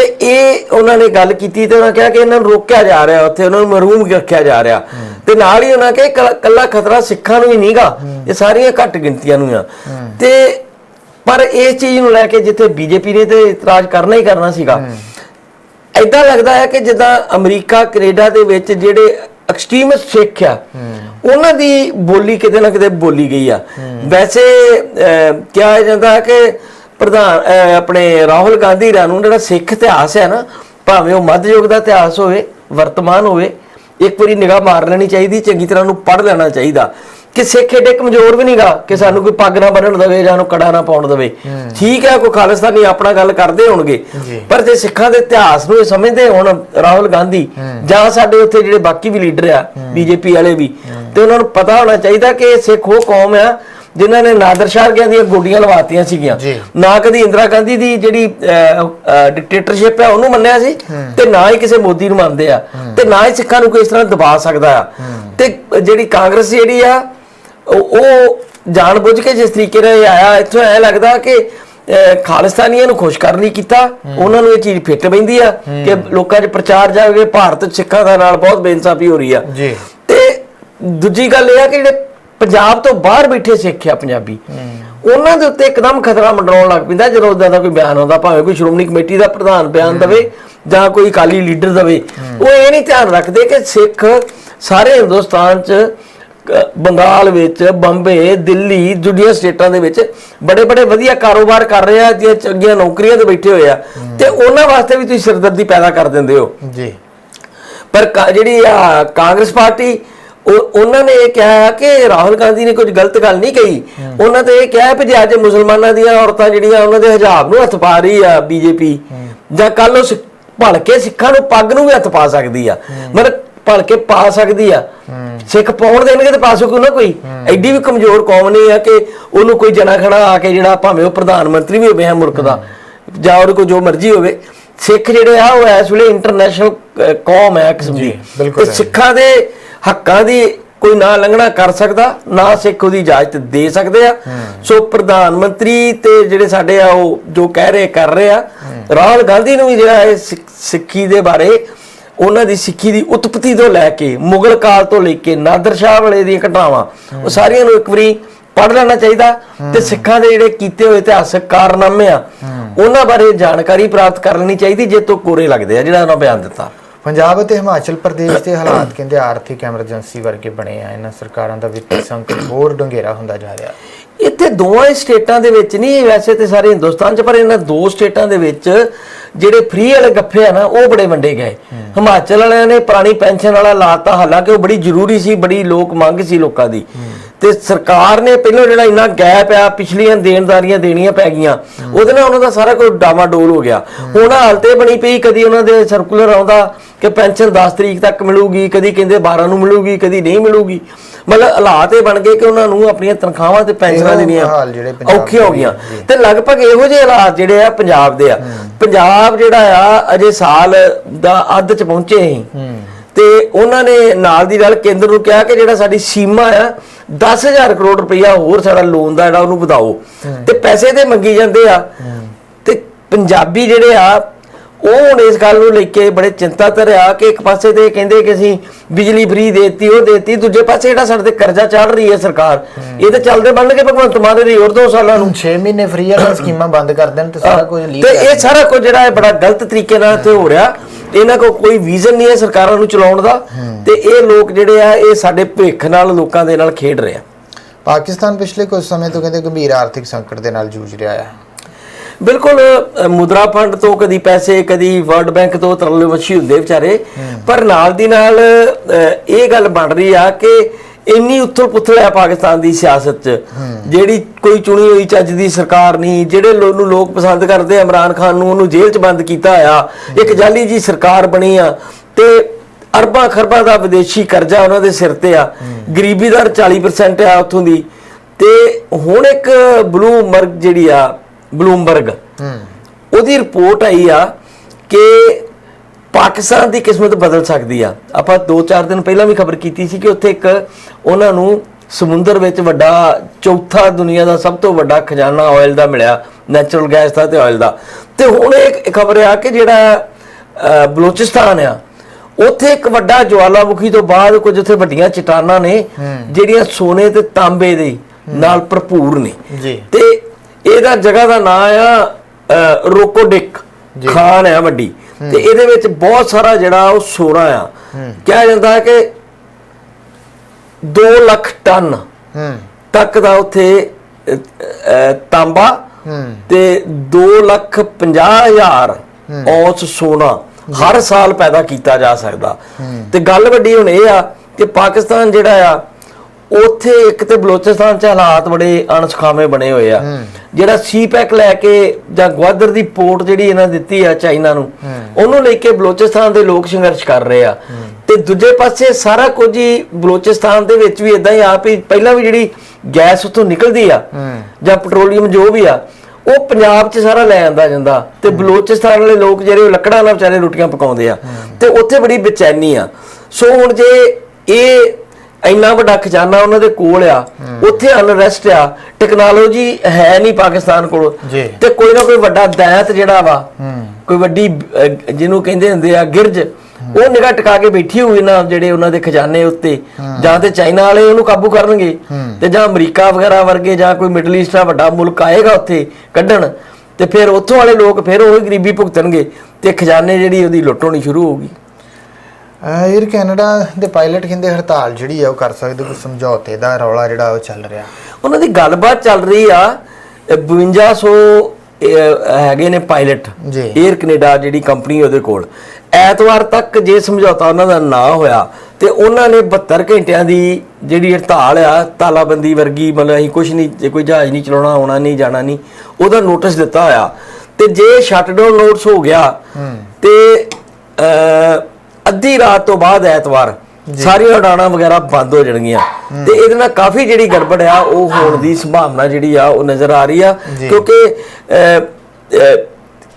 ਤੇ ਇਹ ਉਹਨਾਂ ਨੇ ਗੱਲ ਕੀਤੀ ਤੇ ਉਹਨਾਂ ਕਿਹਾ ਕਿ ਇਹਨਾਂ ਨੂੰ ਰੋਕਿਆ ਜਾ ਰਿਹਾ ਉੱਥੇ ਉਹਨਾਂ ਨੂੰ ਮਰੂਮ ਰੱਖਿਆ ਜਾ ਰਿਹਾ। ਤੇ ਨਾਲ ਹੀ ਉਹਨਾਂ ਕਿਹਾ ਕਿ ਕੱਲਾ ਖਤਰਾ ਸਿੱਖਾਂ ਨੂੰ ਹੀ ਨਹੀਂਗਾ ਇਹ ਸਾਰੀਆਂ ਘੱਟ ਗਿਣਤੀਆਂ ਨੂੰ ਆ। ਤੇ ਪਰ ਇਸ ਚੀਜ਼ ਨੂੰ ਲੈ ਕੇ ਜਿੱਥੇ ਬੀਜੇਪੀ ਨੇ ਤੇ ਇਤਰਾਜ਼ ਕਰਨਾ ਹੀ ਕਰਨਾ ਸੀਗਾ ਐਦਾਂ ਲੱਗਦਾ ਹੈ ਕਿ ਜਿੱਦਾਂ ਅਮਰੀਕਾ ਕੈਨੇਡਾ ਦੇ ਵਿੱਚ ਜਿਹੜੇ ਐਕਸਟ੍ਰੀਮਿਸਟ ਸਿੱਖ ਆ ਉਹਨਾਂ ਦੀ ਬੋਲੀ ਕਿਤੇ ਨਾ ਕਿਤੇ ਬੋਲੀ ਗਈ ਆ। ਵੈਸੇ ਕਿਹਾ ਜਾਂਦਾ ਹੈ ਕਿ ਪ੍ਰਧਾਨ ਆਪਣੇ ਰਾਹੁਲ ਗਾਂਧੀ ਰਾਂ ਨੂੰ ਜਿਹੜਾ ਸਿੱਖ ਇਤਿਹਾਸ ਹੈ ਨਾ ਭਾਵੇਂ ਉਹ ਮੱਧ ਯੁੱਗ ਦਾ ਇਤਿਹਾਸ ਹੋਵੇ ਵਰਤਮਾਨ ਹੋਵੇ ਇੱਕ ਵਾਰੀ ਨਿਗਾਹ ਮਾਰ ਲੈਣੀ ਚਾਹੀਦੀ ਚੰਗੀ ਤਰ੍ਹਾਂ ਨੂੰ ਪੜ੍ਹ ਲੈਣਾ ਚਾਹੀਦਾ। ਕਿ ਸਿੱਖ ਏਡੇ ਕਮਜ਼ੋਰ ਵੀ ਨਹੀਂਗਾ ਕਿ ਸਾਨੂੰ ਕੋਈ ਪੱਗ ਨਾ ਬੰਨਣ ਦੇਵੇ ਜਾਂ ਨੂੰ ਕੜਾ ਨਾ ਪਾਉਣ ਦੇਵੇ। ਠੀਕ ਹੈ ਕੋਈ ਖਾਲਿਸਤਾਨੀ ਆਪਣਾ ਗੱਲ ਕਰਦੇ ਹੋਣਗੇ। ਪਰ ਜੇ ਸਿੱਖਾਂ ਦੇ ਇਤਿਹਾਸ ਨੂੰ ਇਹ ਸਮਝਦੇ ਹੁਣ ਰਾਹੁਲ ਗਾਂਧੀ ਜਾਂ ਸਾਡੇ ਉੱਥੇ ਜਿਹੜੇ ਬਾਕੀ ਵੀ ਲੀਡਰ ਆ ਬੀਜੇਪੀ ਵਾਲੇ ਵੀ ਤੇ ਉਹਨਾਂ ਨੂੰ ਪਤਾ ਹੋਣਾ ਚਾਹੀਦਾ ਕਿ ਸਿੱਖ ਉਹ ਕੌਮ ਆ ਜਿਨ੍ਹਾਂ ਨੇ ਨਾਦਰ ਸ਼ਾਹ ਗਿਆ ਦੀਆਂ ਗੋਡੀਆਂ ਲਵਾਤੀਆਂ ਸੀਗੀਆਂ। ਨਾ ਕਦੀ ਇੰਦਰਾ ਗਾਂਧੀ ਦੀ ਜਿਹੜੀ ਡਿਕਟੇਟਰਸ਼ਿਪ ਹੈ ਉਹਨੂੰ ਮੰਨਿਆ ਸੀ ਤੇ ਨਾ ਹੀ ਕਿਸੇ ਮੋਦੀ ਨੂੰ ਮੰਨਦੇ ਆ। ਤੇ ਨਾ ਹੀ ਸਿੱਖਾਂ ਨੂੰ ਕੋਈ ਇਸ ਤਰ੍ਹਾਂ ਦਬਾ ਸਕਦਾ ਆ। ਤੇ ਜਿਹੜੀ ਕਾਂਗਰਸ ਜਿਹੜੀ ਆ ਉਹ ਜਾਣਬੁੱਝ ਕੇ ਜਿਸ ਤਰੀਕੇ ਨਾਲ ਆਇਆ ਇੱਥੋਂ ਐ ਲੱਗਦਾ ਕਿ ਖਾਲਿਸਤਾਨੀਆਂ ਨੂੰ ਖੁਸ਼ ਕਰਨ ਲਈ ਕੀਤਾ ਉਹਨਾਂ ਨੂੰ ਇਹ ਚੀਜ਼ ਫਿੱਟ ਪੈਂਦੀ ਆ ਕਿ ਲੋਕਾਂ 'ਚ ਪ੍ਰਚਾਰ ਜਾਵੇ ਭਾਰਤ ਸਿੱਖਾਂ ਦਾ ਨਾਲ ਬਹੁਤ ਬੇਇਨਸਾਫੀ ਹੋ ਰਹੀ ਆ। ਜੀ। ਤੇ ਦੂਜੀ ਗੱਲ ਇਹ ਆ ਕਿ ਜਿਹੜੇ ਪੰਜਾਬ ਤੋਂ ਬਾਹਰ ਬੈਠੇ ਸਿੱਖ ਆ ਪੰਜਾਬੀ। ਉਹਨਾਂ ਦੇ ਉੱਤੇ ਇੱਕਦਮ ਖਤਰਾ ਮੰਡਰਾਉਣ ਲੱਗ ਪੈਂਦਾ ਜਦੋਂ ਉਦਾਂ ਦਾ ਕੋਈ ਬਿਆਨ ਆਉਂਦਾ ਭਾਵੇਂ ਕੋਈ ਸ਼੍ਰੋਮਣੀ ਕਮੇਟੀ ਦਾ ਪ੍ਰਧਾਨ ਬਿਆਨ ਦਵੇ ਜਾਂ ਕੋਈ ਅਕਾਲੀ ਲੀਡਰ ਦਵੇ। ਉਹ ਇਹ ਨਹੀਂ ਧਿਆਨ ਰੱਖਦੇ ਕਿ ਸਿੱਖ ਸਾਰੇ ਹਿੰਦੁਸਤਾਨ 'ਚ ਬੰਗਾਲ ਵਿੱਚ ਬੰਬੇ ਦਿੱਲੀ ਜੁੜੀਆਂ ਸਟੇਟਾਂ ਦੇ ਵਿੱਚ ਬੜੇ ਬੜੇ ਵਧੀਆ ਕਾਰੋਬਾਰ ਕਰ ਰਹੇ ਆ ਦੀਆਂ ਚੰਗੀਆਂ ਨੌਕਰੀਆਂ ਤੇ ਬੈਠੇ ਹੋਏ ਆ। ਤੇ ਉਹਨਾਂ ਵਾਸਤੇ ਵੀ ਤੁਸੀਂ ਸਿਰਦਰਦੀ ਪੈਦਾ ਕਰ ਦਿੰਦੇ ਹੋ। ਜੀ। ਪਰ ਜਿਹੜੀ ਆ ਕਾਂਗਰਸ ਪਾਰਟੀ ਉਹਨਾਂ ਨੇ ਇਹ ਕਿਹਾ ਕਿ ਰਾਹੁਲ ਗਾਂਧੀ ਨੇ ਕੁਝ ਗਲਤ ਗੱਲ ਨਹੀਂ ਕਹੀ। ਉਹਨਾਂ ਤੇ ਇਹ ਕਿਹਾ ਜੇ ਅੱਜ ਮੁਸਲਮਾਨਾਂ ਦੀਆਂ ਔਰਤਾਂ ਜਿਹੜੀਆਂ ਉਹਨਾਂ ਦੇ ਹਿਜਾਬ ਨੂੰ ਹੱਥ ਪਾ ਰਹੀ ਆ ਬੀਜੇਪੀ ਜਾਂ ਕੱਲ ਉਹ ਭਲ ਕੇ ਸਿੱਖਾਂ ਨੂੰ ਪੱਗ ਨੂੰ ਵੀ ਹੱਥ ਪਾ ਸਕਦੀ ਆ। ਮਤਲਬ ਭਲ ਕੇ ਪਾ ਸਕਦੀ ਆ। ਸਿੱਖ ਪਾਉਣ ਦੇਣਗੇ ਤੇ ਪਾ ਸਕੂ ਨਾ ਕੋਈ। ਐਡੀ ਵੀ ਕਮਜ਼ੋਰ ਕੌਮ ਨਹੀਂ ਆ ਕਿ ਉਹਨੂੰ ਕੋਈ ਜਣਾ ਖਣਾ ਆ ਕੇ ਜਿਹੜਾ ਭਾਵੇਂ ਉਹ ਪ੍ਰਧਾਨ ਮੰਤਰੀ ਵੀ ਹੋਵੇ ਹੈ ਮੁਲਕ ਦਾ ਜਾਂ ਉਹਦੇ ਕੋਲ ਜੋ ਮਰਜ਼ੀ ਹੋਵੇ ਸਿੱਖ ਜਿਹੜੇ ਆ ਉਹ ਇਸ ਵੇਲੇ ਇੰਟਰਨੈਸ਼ਨਲ ਕੌਮ ਹੈ ਕਿਸਮ ਦੀ ਤੇ ਸਿੱਖਾਂ ਦੇ ਹੱਕਾਂ ਦੀ ਕੋਈ ਨਾ ਲੰਘਣਾ ਕਰ ਸਕਦਾ ਨਾ ਸਿੱਖ ਉਹਦੀ ਇਜਾਜ਼ਤ ਦੇ ਸਕਦੇ ਆ। ਸੋ ਪ੍ਰਧਾਨ ਮੰਤਰੀ ਤੇ ਜਿਹੜੇ ਸਾਡੇ ਆ ਉਹ ਜੋ ਕਹਿ ਰਹੇ ਕਰ ਰਹੇ ਆ। ਰਾਹੁਲ ਗਾਂਧੀ ਨੂੰ ਵੀ ਜਿਹੜਾ ਇਹ ਸਿੱਖ- ਦੇ ਬਾਰੇ ਉਹਨਾਂ ਦੀ ਸਿੱਖੀ ਦੀ ਉਤਪਤੀ ਤੋਂ ਲੈ ਕੇ ਮੁਗਲ ਕਾਲ ਤੋਂ ਲੈ ਕੇ ਨਾਦਰ ਸ਼ਾਹ ਵੇਲੇ ਦੀਆਂ ਘਟਨਾਵਾਂ ਉਹ ਸਾਰੀਆਂ ਨੂੰ ਇੱਕ ਵਾਰੀ ਪੜ੍ਹ ਲੈਣਾ ਚਾਹੀਦਾ ਤੇ ਸਿੱਖਾਂ ਦੇ ਜਿਹੜੇ ਕੀਤੇ ਹੋਏ ਇਤਿਹਾਸਕ ਕਾਰਨਾਮੇ ਆ ਉਹਨਾਂ ਬਾਰੇ ਜਾਣਕਾਰੀ ਪ੍ਰਾਪਤ ਕਰ ਲੈਣੀ ਚਾਹੀਦੀ ਜੇ ਤੋਂ ਕੋਰੇ ਲੱਗਦੇ ਆ ਜਿਹੜਾ ਉਹਨਾਂ ਬਿਆਨ ਦਿੱਤਾ। ਪੰਜਾਬ ਅਤੇ ਹਿਮਾਚਲ ਪ੍ਰਦੇਸ਼ ਦੇ ਹਾਲਾਤ ਕਹਿੰਦੇ ਆਰਥਿਕ ਐਮਰਜੈਂਸੀ ਵਰਗੇ ਬਣੇ ਆ। ਇਹਨਾਂ ਸਰਕਾਰਾਂ ਦਾ ਵਿੱਤੀ ਸੰਕਟ ਹੋਰ ਡੂੰਘੇਰਾ ਹੁੰਦਾ ਜਾ ਰਿਹਾ। ਇੱਥੇ ਦੋਵਾਂ ਸਟੇਟਾਂ ਦੇ ਵਿੱਚ ਨਹੀਂ ਵੈਸੇ ਤੇ ਸਾਰੇ ਹਿੰਦੁਸਤਾਨ 'ਚ ਪਰ ਇਹਨਾਂ ਦੋ ਸਟੇਟਾਂ ਦੇ ਵਿੱਚ ਜਿਹੜੇ ਫ੍ਰੀ ਵਾਲੇ ਗੱਫੇ ਆ ਨਾ ਉਹ ਬੜੇ ਵੰਡੇ ਗਏ। ਹਿਮਾਚਲ ਵਾਲਿਆਂ ਨੇ ਪੁਰਾਣੀ ਪੈਨਸ਼ਨ ਵਾਲਾ ਲਾਤਾ ਹਾਲਾਂਕਿ ਉਹ ਬੜੀ ਜ਼ਰੂਰੀ ਸੀ ਬੜੀ ਲੋਕ ਮੰਗ ਸੀ ਲੋਕਾਂ ਦੀ। ਤੇ ਸਰਕਾਰ ਨੇ ਪਹਿਲਾਂ ਜਿਹੜਾ ਇੰਨਾ ਗੈਪ ਆ ਪਿਛਲੀਆਂ ਦੇਣਦਾਰੀਆਂ ਦੇਣੀਆਂ ਪੈ ਗਈਆਂ। ਉਹਦੇ ਨਾਲ ਉਹਨਾਂ ਦਾ ਸਾਰਾ ਕੁਝ ਡਾਮਾਡੋਲ ਹੋ ਗਿਆ। ਹੁਣ ਹਾਲਤ ਬਣੀ ਪਈ ਕਦੀ ਉਹਨਾਂ ਦੇ ਸਰਕੂਲਰ ਆਉਂਦਾ ਕਿ ਪੈਨਸ਼ਨ 10 ਤਰੀਕ ਤੱਕ ਮਿਲੂਗੀ ਕਦੀ ਕਹਿੰਦੇ 12 ਨੂੰ ਮਿਲੂਗੀ ਕਦੀ ਨਹੀਂ ਮਿਲੂਗੀ। ਮਤਲਬ ਹਾਲਾਤ ਇਹ ਬਣ ਗਏ ਕਿ ਉਹਨਾਂ ਨੂੰ ਆਪਣੀਆਂ ਤਨਖਾਹਾਂ ਤੇ ਪੈਨਸ਼ਨਾਂ ਦੇਣੀਆਂ ਔਖੀਆਂ ਹੋ ਗਈਆਂ। ਤੇ ਲਗਭਗ ਇਹੋ ਜਿਹੇ ਹਾਲਾਤ ਜਿਹੜੇ ਆ ਪੰਜਾਬ ਦੇ ਆ। ਪੰਜਾਬ ਜਿਹੜਾ ਆ ਅਜੇ ਸਾਲ ਦਾ ਅੱਧ ਚ ਪਹੁੰਚੇ ਸੀ। ਤੇ ਉਹਨਾਂ ਨੇ ਨਾਲ ਦੀ ਨਾਲ ਕੇਂਦਰ ਨੂੰ ਕਿਹਾ ਕਿ ਜਿਹੜਾ ਸਾਡੀ ਸੀਮਾ ਆ 10000 ਕਰੋੜ ਰੁਪਈਆ ਹੋਰ ਸਾਡਾ ਲੋਨ ਦਾ ਜਿਹੜਾ ਉਹਨੂੰ ਵਧਾਓ। ਤੇ ਪੈਸੇ ਤੇ ਮੰਗੀ ਜਾਂਦੇ ਆ। ਤੇ ਪੰਜਾਬੀ ਜਿਹੜੇ ਆ ਉਹ ਹੁਣ ਇਸ ਗੱਲ ਨੂੰ ਲੈ ਕੇ ਬੜੇ ਚਿੰਤਾਤ ਰਿਹਾ ਕਿ ਇੱਕ ਪਾਸੇ ਤੇ ਕਹਿੰਦੇ ਕਿ ਅਸੀਂ ਬਿਜਲੀ ਫ੍ਰੀ ਦੇਤੀ ਉਹ ਦੇਤੀ ਦੂਜੇ ਪਾਸੇ ਜਿਹੜਾ ਸਾਡੇ ਤੇ ਕਰਜ਼ਾ ਚੜ ਰਹੀ ਹੈ ਸਰਕਾਰ ਇਹ ਤੇ ਚੱਲਦੇ ਬਣਨਗੇ ਭਗਵੰਤ ਮਾਨ ਦੇ ਹੋਰ ਦੋ ਸਾਲਾਂ ਨੂੰ। 6 ਮਹੀਨੇ ਫ੍ਰੀ ਵਾਲਾ ਸਕੀਮਾਂ ਬੰਦ ਕਰ ਦੇਣ ਤੇ ਸਾਰਾ ਕੁਝ ਲੀਕ ਤੇ ਇਹ ਸਾਰਾ ਕੁਝ ਜਿਹੜਾ ਹੈ ਬੜਾ ਗਲਤ ਤਰੀਕੇ ਨਾਲ ਇੱਥੇ ਹੋ ਰਿਹਾ। ਇਹਨਾਂ ਕੋਲ ਕੋਈ ਵਿਜ਼ਨ ਨਹੀਂ ਹੈ ਸਰਕਾਰਾਂ ਨੂੰ ਚਲਾਉਣ ਦਾ ਤੇ ਇਹ ਲੋਕ ਜਿਹੜੇ ਆ ਇਹ ਸਾਡੇ ਭਵਿੱਖ ਨਾਲ ਲੋਕਾਂ ਦੇ ਨਾਲ ਖੇਡ ਰਹੇ ਆ। ਪਾਕਿਸਤਾਨ ਪਿਛਲੇ ਕੁਝ ਸਮੇਂ ਤੋਂ ਕਹਿੰਦੇ ਗੰਭੀਰ ਆਰਥਿਕ ਸੰਕਟ ਦੇ ਨਾਲ ਜੂਝ ਰਿਹਾ ਹੈ ਬਿਲਕੁਲ ਮੁਦਰਾ ਫੰਡ ਤੋਂ ਕਦੀ ਪੈਸੇ ਕਦੀ ਵਰਲਡ ਬੈਂਕ ਤੋਂ ਤਰਲੇ ਮੱਛੀ ਹੁੰਦੇ ਵਿਚਾਰੇ। ਪਰ ਨਾਲ ਦੀ ਨਾਲ ਇਹ ਗੱਲ ਬਣ ਰਹੀ ਆ ਕਿ ਇੰਨੀ ਉਥਲ ਪੁੱਥਲ ਹੈ ਪਾਕਿਸਤਾਨ ਦੀ ਸਿਆਸਤ 'ਚ, ਜਿਹੜੀ ਕੋਈ ਚੁਣੀ ਹੋਈ ਚੱਜ ਦੀ ਸਰਕਾਰ ਨਹੀਂ, ਜਿਹੜੇ ਲੋਕ ਨੂੰ ਲੋਕ ਪਸੰਦ ਕਰਦੇ ਇਮਰਾਨ ਖਾਨ ਨੂੰ ਉਹਨੂੰ ਜੇਲ੍ਹ 'ਚ ਬੰਦ ਕੀਤਾ ਆ ਇੱਕ ਜਾਲੀ ਜੀ ਸਰਕਾਰ ਬਣੀ ਆ, ਤੇ ਅਰਬਾਂ ਖਰਬਾਂ ਦਾ ਵਿਦੇਸ਼ੀ ਕਰਜ਼ਾ ਉਹਨਾਂ ਦੇ ਸਿਰ ਤੇ ਆ, ਗਰੀਬੀ ਦਰ 40% ਆ ਉੱਥੋਂ ਦੀ, ਤੇ ਹੁਣ ਇੱਕ ਬਲੂਮਬਰਗ ਜਿਹੜੀ ਆ, ਬਲੂਮਬਰਗ, ਉਹਦੀ ਰਿਪੋਰਟ ਆਈ ਆ ਕਿ ਪਾਕਿਸਤਾਨ ਦੀ ਕਿਸਮਤ ਬਦਲ ਸਕਦੀ ਆ। ਆਪਾਂ 2-4 ਦਿਨ ਪਹਿਲਾਂ ਵੀ ਖਬਰ ਕੀਤੀ ਸੀ ਕਿ ਉੱਥੇ ਇੱਕ ਉਹਨਾਂ ਨੂੰ ਸਮੁੰਦਰ ਵਿੱਚ ਵੱਡਾ ਚੌਥਾ ਦੁਨੀਆ ਦਾ ਸਭ ਤੋਂ ਵੱਡਾ ਖਜ਼ਾਨਾ ਆਇਲ ਦਾ ਮਿਲਿਆ ਨੈਚੁਰਲ ਗੈਸ ਦਾ ਤੇ ਆਇਲ ਦਾ। ਤੇ ਹੁਣ ਇੱਕ ਖਬਰ ਆ ਕਿ ਜਿਹੜਾ ਬਲੋਚਿਸਤਾਨ ਆ ਉੱਥੇ ਇੱਕ ਵੱਡਾ ਜਵਾਲਾਮੁਖੀ ਤੋਂ ਬਾਅਦ ਕੁਝ ਉੱਥੇ ਵੱਡੀਆਂ ਚਟਾਨਾਂ ਨੇ ਜਿਹੜੀਆਂ ਸੋਨੇ ਤੇ ਤਾਂਬੇ ਦੇ ਨਾਲ ਭਰਪੂਰ ਨੇ। ਜੀ। ਤੇ ਇਹਦਾ ਜਗ੍ਹਾ ਦਾ ਨਾਮ ਆ ਰੋਕੋਡਿਕ ਖਾਨ ਹੈ ਵੱਡੀ। ਤੇ ਇਹਦੇ ਵਿੱਚ ਬਹੁਤ ਸਾਰਾ ਜਿਹੜਾ ਉਹ ਸੋਨਾ ਆ। ਕਿਹਾ ਜਾਂਦਾ ਹੈ ਕਿ 2 ਲੱਖ ਟਨ ਹੂੰ। ਤੱਕ ਦਾ ਉੱਥੇ ਤਾਂਬਾ ਤੇ 2 ਲੱਖ 50 ਹਜ਼ਾਰ ਔਂਸ ਸੋਨਾ ਹਰ ਸਾਲ ਪੈਦਾ ਕੀਤਾ ਜਾ ਸਕਦਾ। ਤੇ ਗੱਲ ਵੱਡੀ ਹੁਣ ਇਹ ਆ ਕਿ ਪਾਕਿਸਤਾਨ ਜਿਹੜਾ ਆ ਉੱਥੇ ਇੱਕ ਤੇ ਬਲੋਚਿਸਤਾਨ ਚ ਹਾਲਾਤ ਬੜੇ ਅਣਸੁਖਾਵੇਂ ਬਣੇ ਹੋਏ ਆ। ਜਿਹੜਾ ਸੀਪੈਕ ਲੈ ਕੇ ਜਾਂ ਗਵਾਦਰ ਦੀ ਪੋਰਟ ਜਿਹੜੀ ਇਹਨਾਂ ਦਿੱਤੀ ਆ ਚਾਈਨਾ ਨੂੰ ਉਹਨੂੰ ਲੈ ਕੇ ਬਲੋਚਿਸਤਾਨ ਦੇ ਲੋਕ ਸੰਘਰਸ਼ ਕਰ ਰਹੇ ਆ। ਤੇ ਦੂਜੇ ਪਾਸੇ ਸਾਰਾ ਕੁਝ ਹੀ ਬਲੋਚਿਸਤਾਨ ਦੇ ਵਿੱਚ ਵੀ ਇਦਾਂ ਹੀ ਆ ਵੀ ਪਹਿਲਾਂ ਵੀ ਜਿਹੜੀ ਗੈਸ ਉੱਥੋਂ ਨਿਕਲਦੀ ਆ ਜਾਂ ਪੈਟਰੋਲੀਅਮ ਜੋ ਵੀ ਆ ਉਹ ਪੰਜਾਬ 'ਚ ਸਾਰਾ ਲੈ ਆਂਦਾ ਜਾਂਦਾ। ਤੇ ਬਲੋਚਿਸਤਾਨ ਵਾਲੇ ਲੋਕ ਜਿਹੜੇ ਉਹ ਲੱਕੜਾਂ ਨਾਲ ਵਿਚਾਰੇ ਰੋਟੀਆਂ ਪਕਾਉਂਦੇ ਆ। ਤੇ ਉੱਥੇ ਬੜੀ ਬੇਚੈਨੀ ਆ। ਸੋ ਹੁਣ ਜੇ ਇਹ ਇੰਨਾ ਵੱਡਾ ਖਜ਼ਾਨਾ ਉਹਨਾਂ ਦੇ ਕੋਲ ਆ ਉੱਥੇ ਅਨਰੈਸਟ ਆ ਟੈਕਨੋਲੋਜੀ ਹੈ ਨਹੀਂ ਪਾਕਿਸਤਾਨ ਕੋਲ। ਤੇ ਕੋਈ ਨਾ ਕੋਈ ਵੱਡਾ ਦੈਤ ਜਿਹੜਾ ਵਾ ਕੋਈ ਵੱਡੀ ਜਿਹਨੂੰ ਕਹਿੰਦੇ ਹੁੰਦੇ ਆ ਗਿਰਜ ਉਹ ਨਿਗਾਹ ਟਿਕਾ ਕੇ ਬੈਠੀ ਹੋਈ ਨਾ ਜਿਹੜੇ ਉਹਨਾਂ ਦੇ ਖਜ਼ਾਨੇ ਉੱਤੇ। ਜਾਂ ਤੇ ਚਾਈਨਾ ਵਾਲੇ ਉਹਨੂੰ ਕਾਬੂ ਕਰਨਗੇ ਤੇ ਜਾਂ ਅਮਰੀਕਾ ਵਗੈਰਾ ਵਰਗੇ ਜਾਂ ਕੋਈ ਮਿਡਲ ਈਸਟ ਦਾ ਵੱਡਾ ਮੁਲਕ ਆਏਗਾ ਉੱਥੇ ਕੱਢਣ ਤੇ ਫਿਰ ਉੱਥੋਂ ਵਾਲੇ ਲੋਕ ਫਿਰ ਉਹ ਗਰੀਬੀ ਭੁਗਤਣਗੇ ਤੇ ਖਜ਼ਾਨੇ ਜਿਹੜੀ ਉਹਦੀ ਲੁੱਟ ਹੋਣੀ ਸ਼ੁਰੂ ਹੋਊਗੀ। 에ਅਰ ਕੈਨੇਡਾ ਦੇ ਪਾਇਲਟ ਕਹਿੰਦੇ ਹੜਤਾਲ ਜਿਹੜੀ ਆ ਉਹ ਕਰ ਸਕਦੇ ਕੋਈ ਸਮਝੌਤੇ ਦਾ ਰੌਲਾ ਜਿਹੜਾ ਉਹ ਚੱਲ ਰਿਹਾ। ਉਹਨਾਂ ਦੀ ਗੱਲਬਾਤ ਚੱਲ ਰਹੀ ਆ ਇਹ 5200 ਇਹ ਹੈਗੇ ਨੇ ਪਾਇਲਟ ਜੀ। 에ਅਰ ਕੈਨੇਡਾ ਜਿਹੜੀ ਕੰਪਨੀ ਉਹਦੇ ਕੋਲ। ਐਤਵਾਰ ਤੱਕ ਜੇ ਸਮਝੌਤਾ ਉਹਨਾਂ ਦਾ ਨਾ ਹੋਇਆ ਤੇ ਉਹਨਾਂ ਨੇ 72 ਘੰਟਿਆਂ ਦੀ ਜਿਹੜੀ ਹੜਤਾਲ ਆ ਤਾਲਾਬੰਦੀ ਵਰਗੀ ਮਤਲਬ ਅਸੀਂ ਕੁਝ ਨਹੀਂ ਜੇ ਕੋਈ ਜਹਾਜ਼ ਨਹੀਂ ਚਲਾਉਣਾ ਆਉਣਾ ਨਹੀਂ ਜਾਣਾ ਨਹੀਂ ਉਹਦਾ ਨੋਟਿਸ ਦਿੱਤਾ ਹੋਇਆ। ਤੇ ਜੇ ਸ਼ਟਡਾਊਨ ਨੋਟਿਸ ਹੋ ਗਿਆ ਤੇ ਅੱਧੀ ਰਾਤ ਤੋਂ ਬਾਅਦ ਐਤਵਾਰ ਸਾਰੀਆਂ ਉਡਾਣਾਂ ਵਗੈਰਾ ਬੰਦ ਹੋ ਜਾਣਗੀਆਂ। ਤੇ ਇਹਦੇ ਨਾਲ ਕਾਫੀ ਜਿਹੜੀ ਗੜਬੜ ਆ ਉਹ ਹੋਣ ਦੀ ਸੰਭਾਵਨਾ ਜਿਹੜੀ ਆ ਉਹ ਨਜ਼ਰ ਆ ਰਹੀ ਆ। ਕਿਉਂਕਿ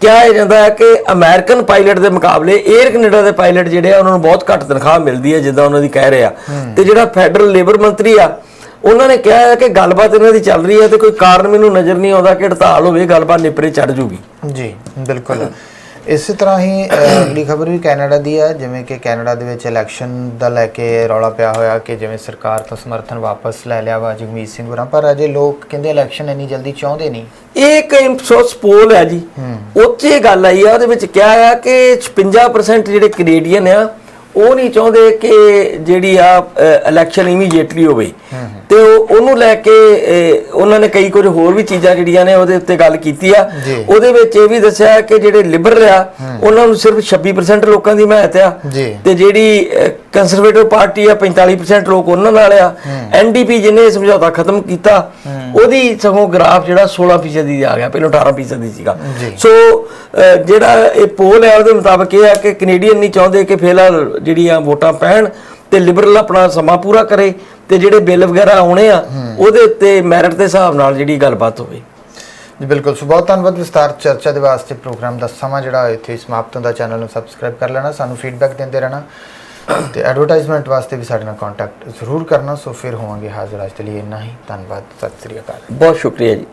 ਕਿਹਾ ਜਾਂਦਾ ਹੈ ਕਿ ਅਮਰੀਕਨ ਪਾਇਲਟ ਦੇ ਮੁਕਾਬਲੇ 에ਅਰ ਕੈਨੇਡਾ ਦੇ ਪਾਇਲਟ ਜਿਹੜੇ ਆ ਉਹਨਾਂ ਨੂੰ ਬਹੁਤ ਘੱਟ ਤਨਖਾਹ ਮਿਲਦੀ ਹੈ ਜਿੱਦਾਂ ਉਹਨਾਂ ਦੀ ਕਹਿ ਰਹੇ ਆ। ਤੇ ਜਿਹੜਾ ਫੈਡਰਲ ਲੇਬਰ ਮੰਤਰੀ ਆ ਉਹਨਾਂ ਨੇ ਕਿਹਾ ਹੈ ਕਿ ਗੱਲਬਾਤ ਇਹਨਾਂ ਦੀ ਚੱਲ ਰਹੀ ਹੈ ਤੇ ਕੋਈ ਕਾਰਨ ਮੈਨੂੰ ਨਜ਼ਰ ਨਹੀਂ ਆਉਂਦਾ ਕਿ ਹੜਤਾਲ ਹੋਵੇ ਗੱਲਬਾਤ ਨਿਪਰੇ ਚੜ ਜੂਗੀ। ਜੀ ਬਿਲਕੁਲ। ਇਸੇ ਤਰ੍ਹਾਂ ਹੀ ਅਗਲੀ ਖਬਰ ਵੀ ਕੈਨੇਡਾ ਦੀ ਹੈ ਜਿਵੇਂ ਕਿ ਕੈਨੇਡਾ ਦੇ ਵਿੱਚ ਇਲੈਕਸ਼ਨ ਦਾ ਲੈ ਕੇ ਰੌਲਾ ਪਿਆ ਹੋਇਆ ਕਿ ਜਿਵੇਂ ਸਰਕਾਰ ਤੋਂ ਸਮਰਥਨ ਵਾਪਸ ਲੈ ਲਿਆ ਵਾ ਜਗਮੀਤ ਸਿੰਘ ਹੋਰਾਂ ਪਰ ਅਜੇ ਲੋਕ ਕਹਿੰਦੇ ਇਲੈਕਸ਼ਨ ਇੰਨੀ ਜਲਦੀ ਚਾਹੁੰਦੇ ਨਹੀਂ। ਇਹ ਇੱਕ ਇੰਪਸੋਸ ਪੋਲ ਹੈ ਜੀ। ਉੱਥੇ ਗੱਲ ਆਈ ਆ ਉਹਦੇ ਵਿੱਚ ਕਿਹਾ ਆ ਕਿ 56% ਜਿਹੜੇ ਕੈਨੇਡੀਅਨ ਆ ਉਹ ਨਹੀਂ ਚਾਹੁੰਦੇ ਕਿ ਜਿਹੜੀ ਆ ਇਲੈਕਸ਼ਨ ਇਮੀਡੀਏਟਲੀ ਹੋਵੇ। ਤੇ ਉਹ ਉਹਨੂੰ ਲੈ ਕੇ ਉਹਨਾਂ ਨੇ ਕਈ ਕੁਝ ਹੋਰ ਵੀ ਚੀਜ਼ਾਂ ਜਿਹੜੀਆਂ ਨੇ ਉਹਦੇ ਉੱਤੇ ਗੱਲ ਕੀਤੀ ਆ। ਉਹਦੇ ਵਿੱਚ ਇਹ ਵੀ ਦੱਸਿਆ ਕਿ ਜਿਹੜੇ ਲਿਬਰਲ ਆ ਉਹਨਾਂ ਨੂੰ ਸਿਰਫ 26% ਲੋਕਾਂ ਦੀ ਮਹਿਤ ਆ। ਤੇ ਜਿਹੜੀ ਕੰਜ਼ਰਵੇਟਿਵ ਪਾਰਟੀ ਆ 45% ਲੋਕ ਉਹਨਾਂ ਨਾਲ ਆ। ਐਨਡੀਪੀ ਜਿਹਨੇ ਸਮਝੌਤਾ ਖਤਮ ਕੀਤਾ ਉਹਦੀ ਸਗੋਂ ਗ੍ਰਾਫ ਜਿਹੜਾ 16% ਦੀ ਆ ਗਿਆ ਪਹਿਲਾਂ 18% ਦੀ ਸੀਗਾ। ਸੋ ਜਿਹੜਾ ਇਹ ਪੋਲ ਹੈ ਉਹਦੇ ਮੁਤਾਬਕ ਇਹ ਆ ਕਿ ਕੈਨੇਡੀਅਨ ਨਹੀਂ ਚਾਹੁੰਦੇ ਕਿ ਫਿਲਹਾਲ ਜਿਹੜੀਆਂ ਵੋਟਾਂ ਪੈਣ ਤੇ ਲਿਬਰਲ ਆਪਣਾ ਸਮਾਂ ਪੂਰਾ ਕਰੇ ਤੇ ਜਿਹੜੇ ਬਿੱਲ ਵਗੈਰਾ ਆਉਣੇ ਆ ਉਹਦੇ ਉੱਤੇ ਮੈਰਿਟ ਦੇ ਹਿਸਾਬ ਨਾਲ ਜਿਹੜੀ ਗੱਲਬਾਤ ਹੋਵੇ। ਜੀ ਬਿਲਕੁਲ। ਸੋ ਬਹੁਤ ਧੰਨਵਾਦ ਵਿਸਤਾਰ ਚਰਚਾ ਦੇ ਵਾਸਤੇ ਪ੍ਰੋਗਰਾਮ ਦਾ ਸਮਾਂ ਜਿਹੜਾ ਇੱਥੇ ਹੀ ਸਮਾਪਤ ਹੁੰਦਾ ਚੈਨਲ ਨੂੰ ਸਬਸਕ੍ਰਾਈਬ ਕਰ ਲੈਣਾ ਸਾਨੂੰ ਫੀਡਬੈਕ ਦਿੰਦੇ ਰਹਿਣਾ। ਤੇ ਐਡਵਰਟਾਈਜ਼ਮੈਂਟ ਵਾਸਤੇ ਵੀ ਸਾਡੇ ਨਾਲ ਕੰਟੈਕਟ ਜ਼ਰੂਰ ਕਰਨਾ, ਸੋ ਫਿਰ ਹੋਵਾਂਗੇ ਹਾਜ਼ਰ। ਅੱਜ ਦੇ ਲਈ ਇੰਨਾ ਹੀ। ਧੰਨਵਾਦ। ਸਤਿ ਸ੍ਰੀ ਅਕਾਲ। ਬਹੁਤ ਸ਼ੁਕਰੀਆ ਜੀ।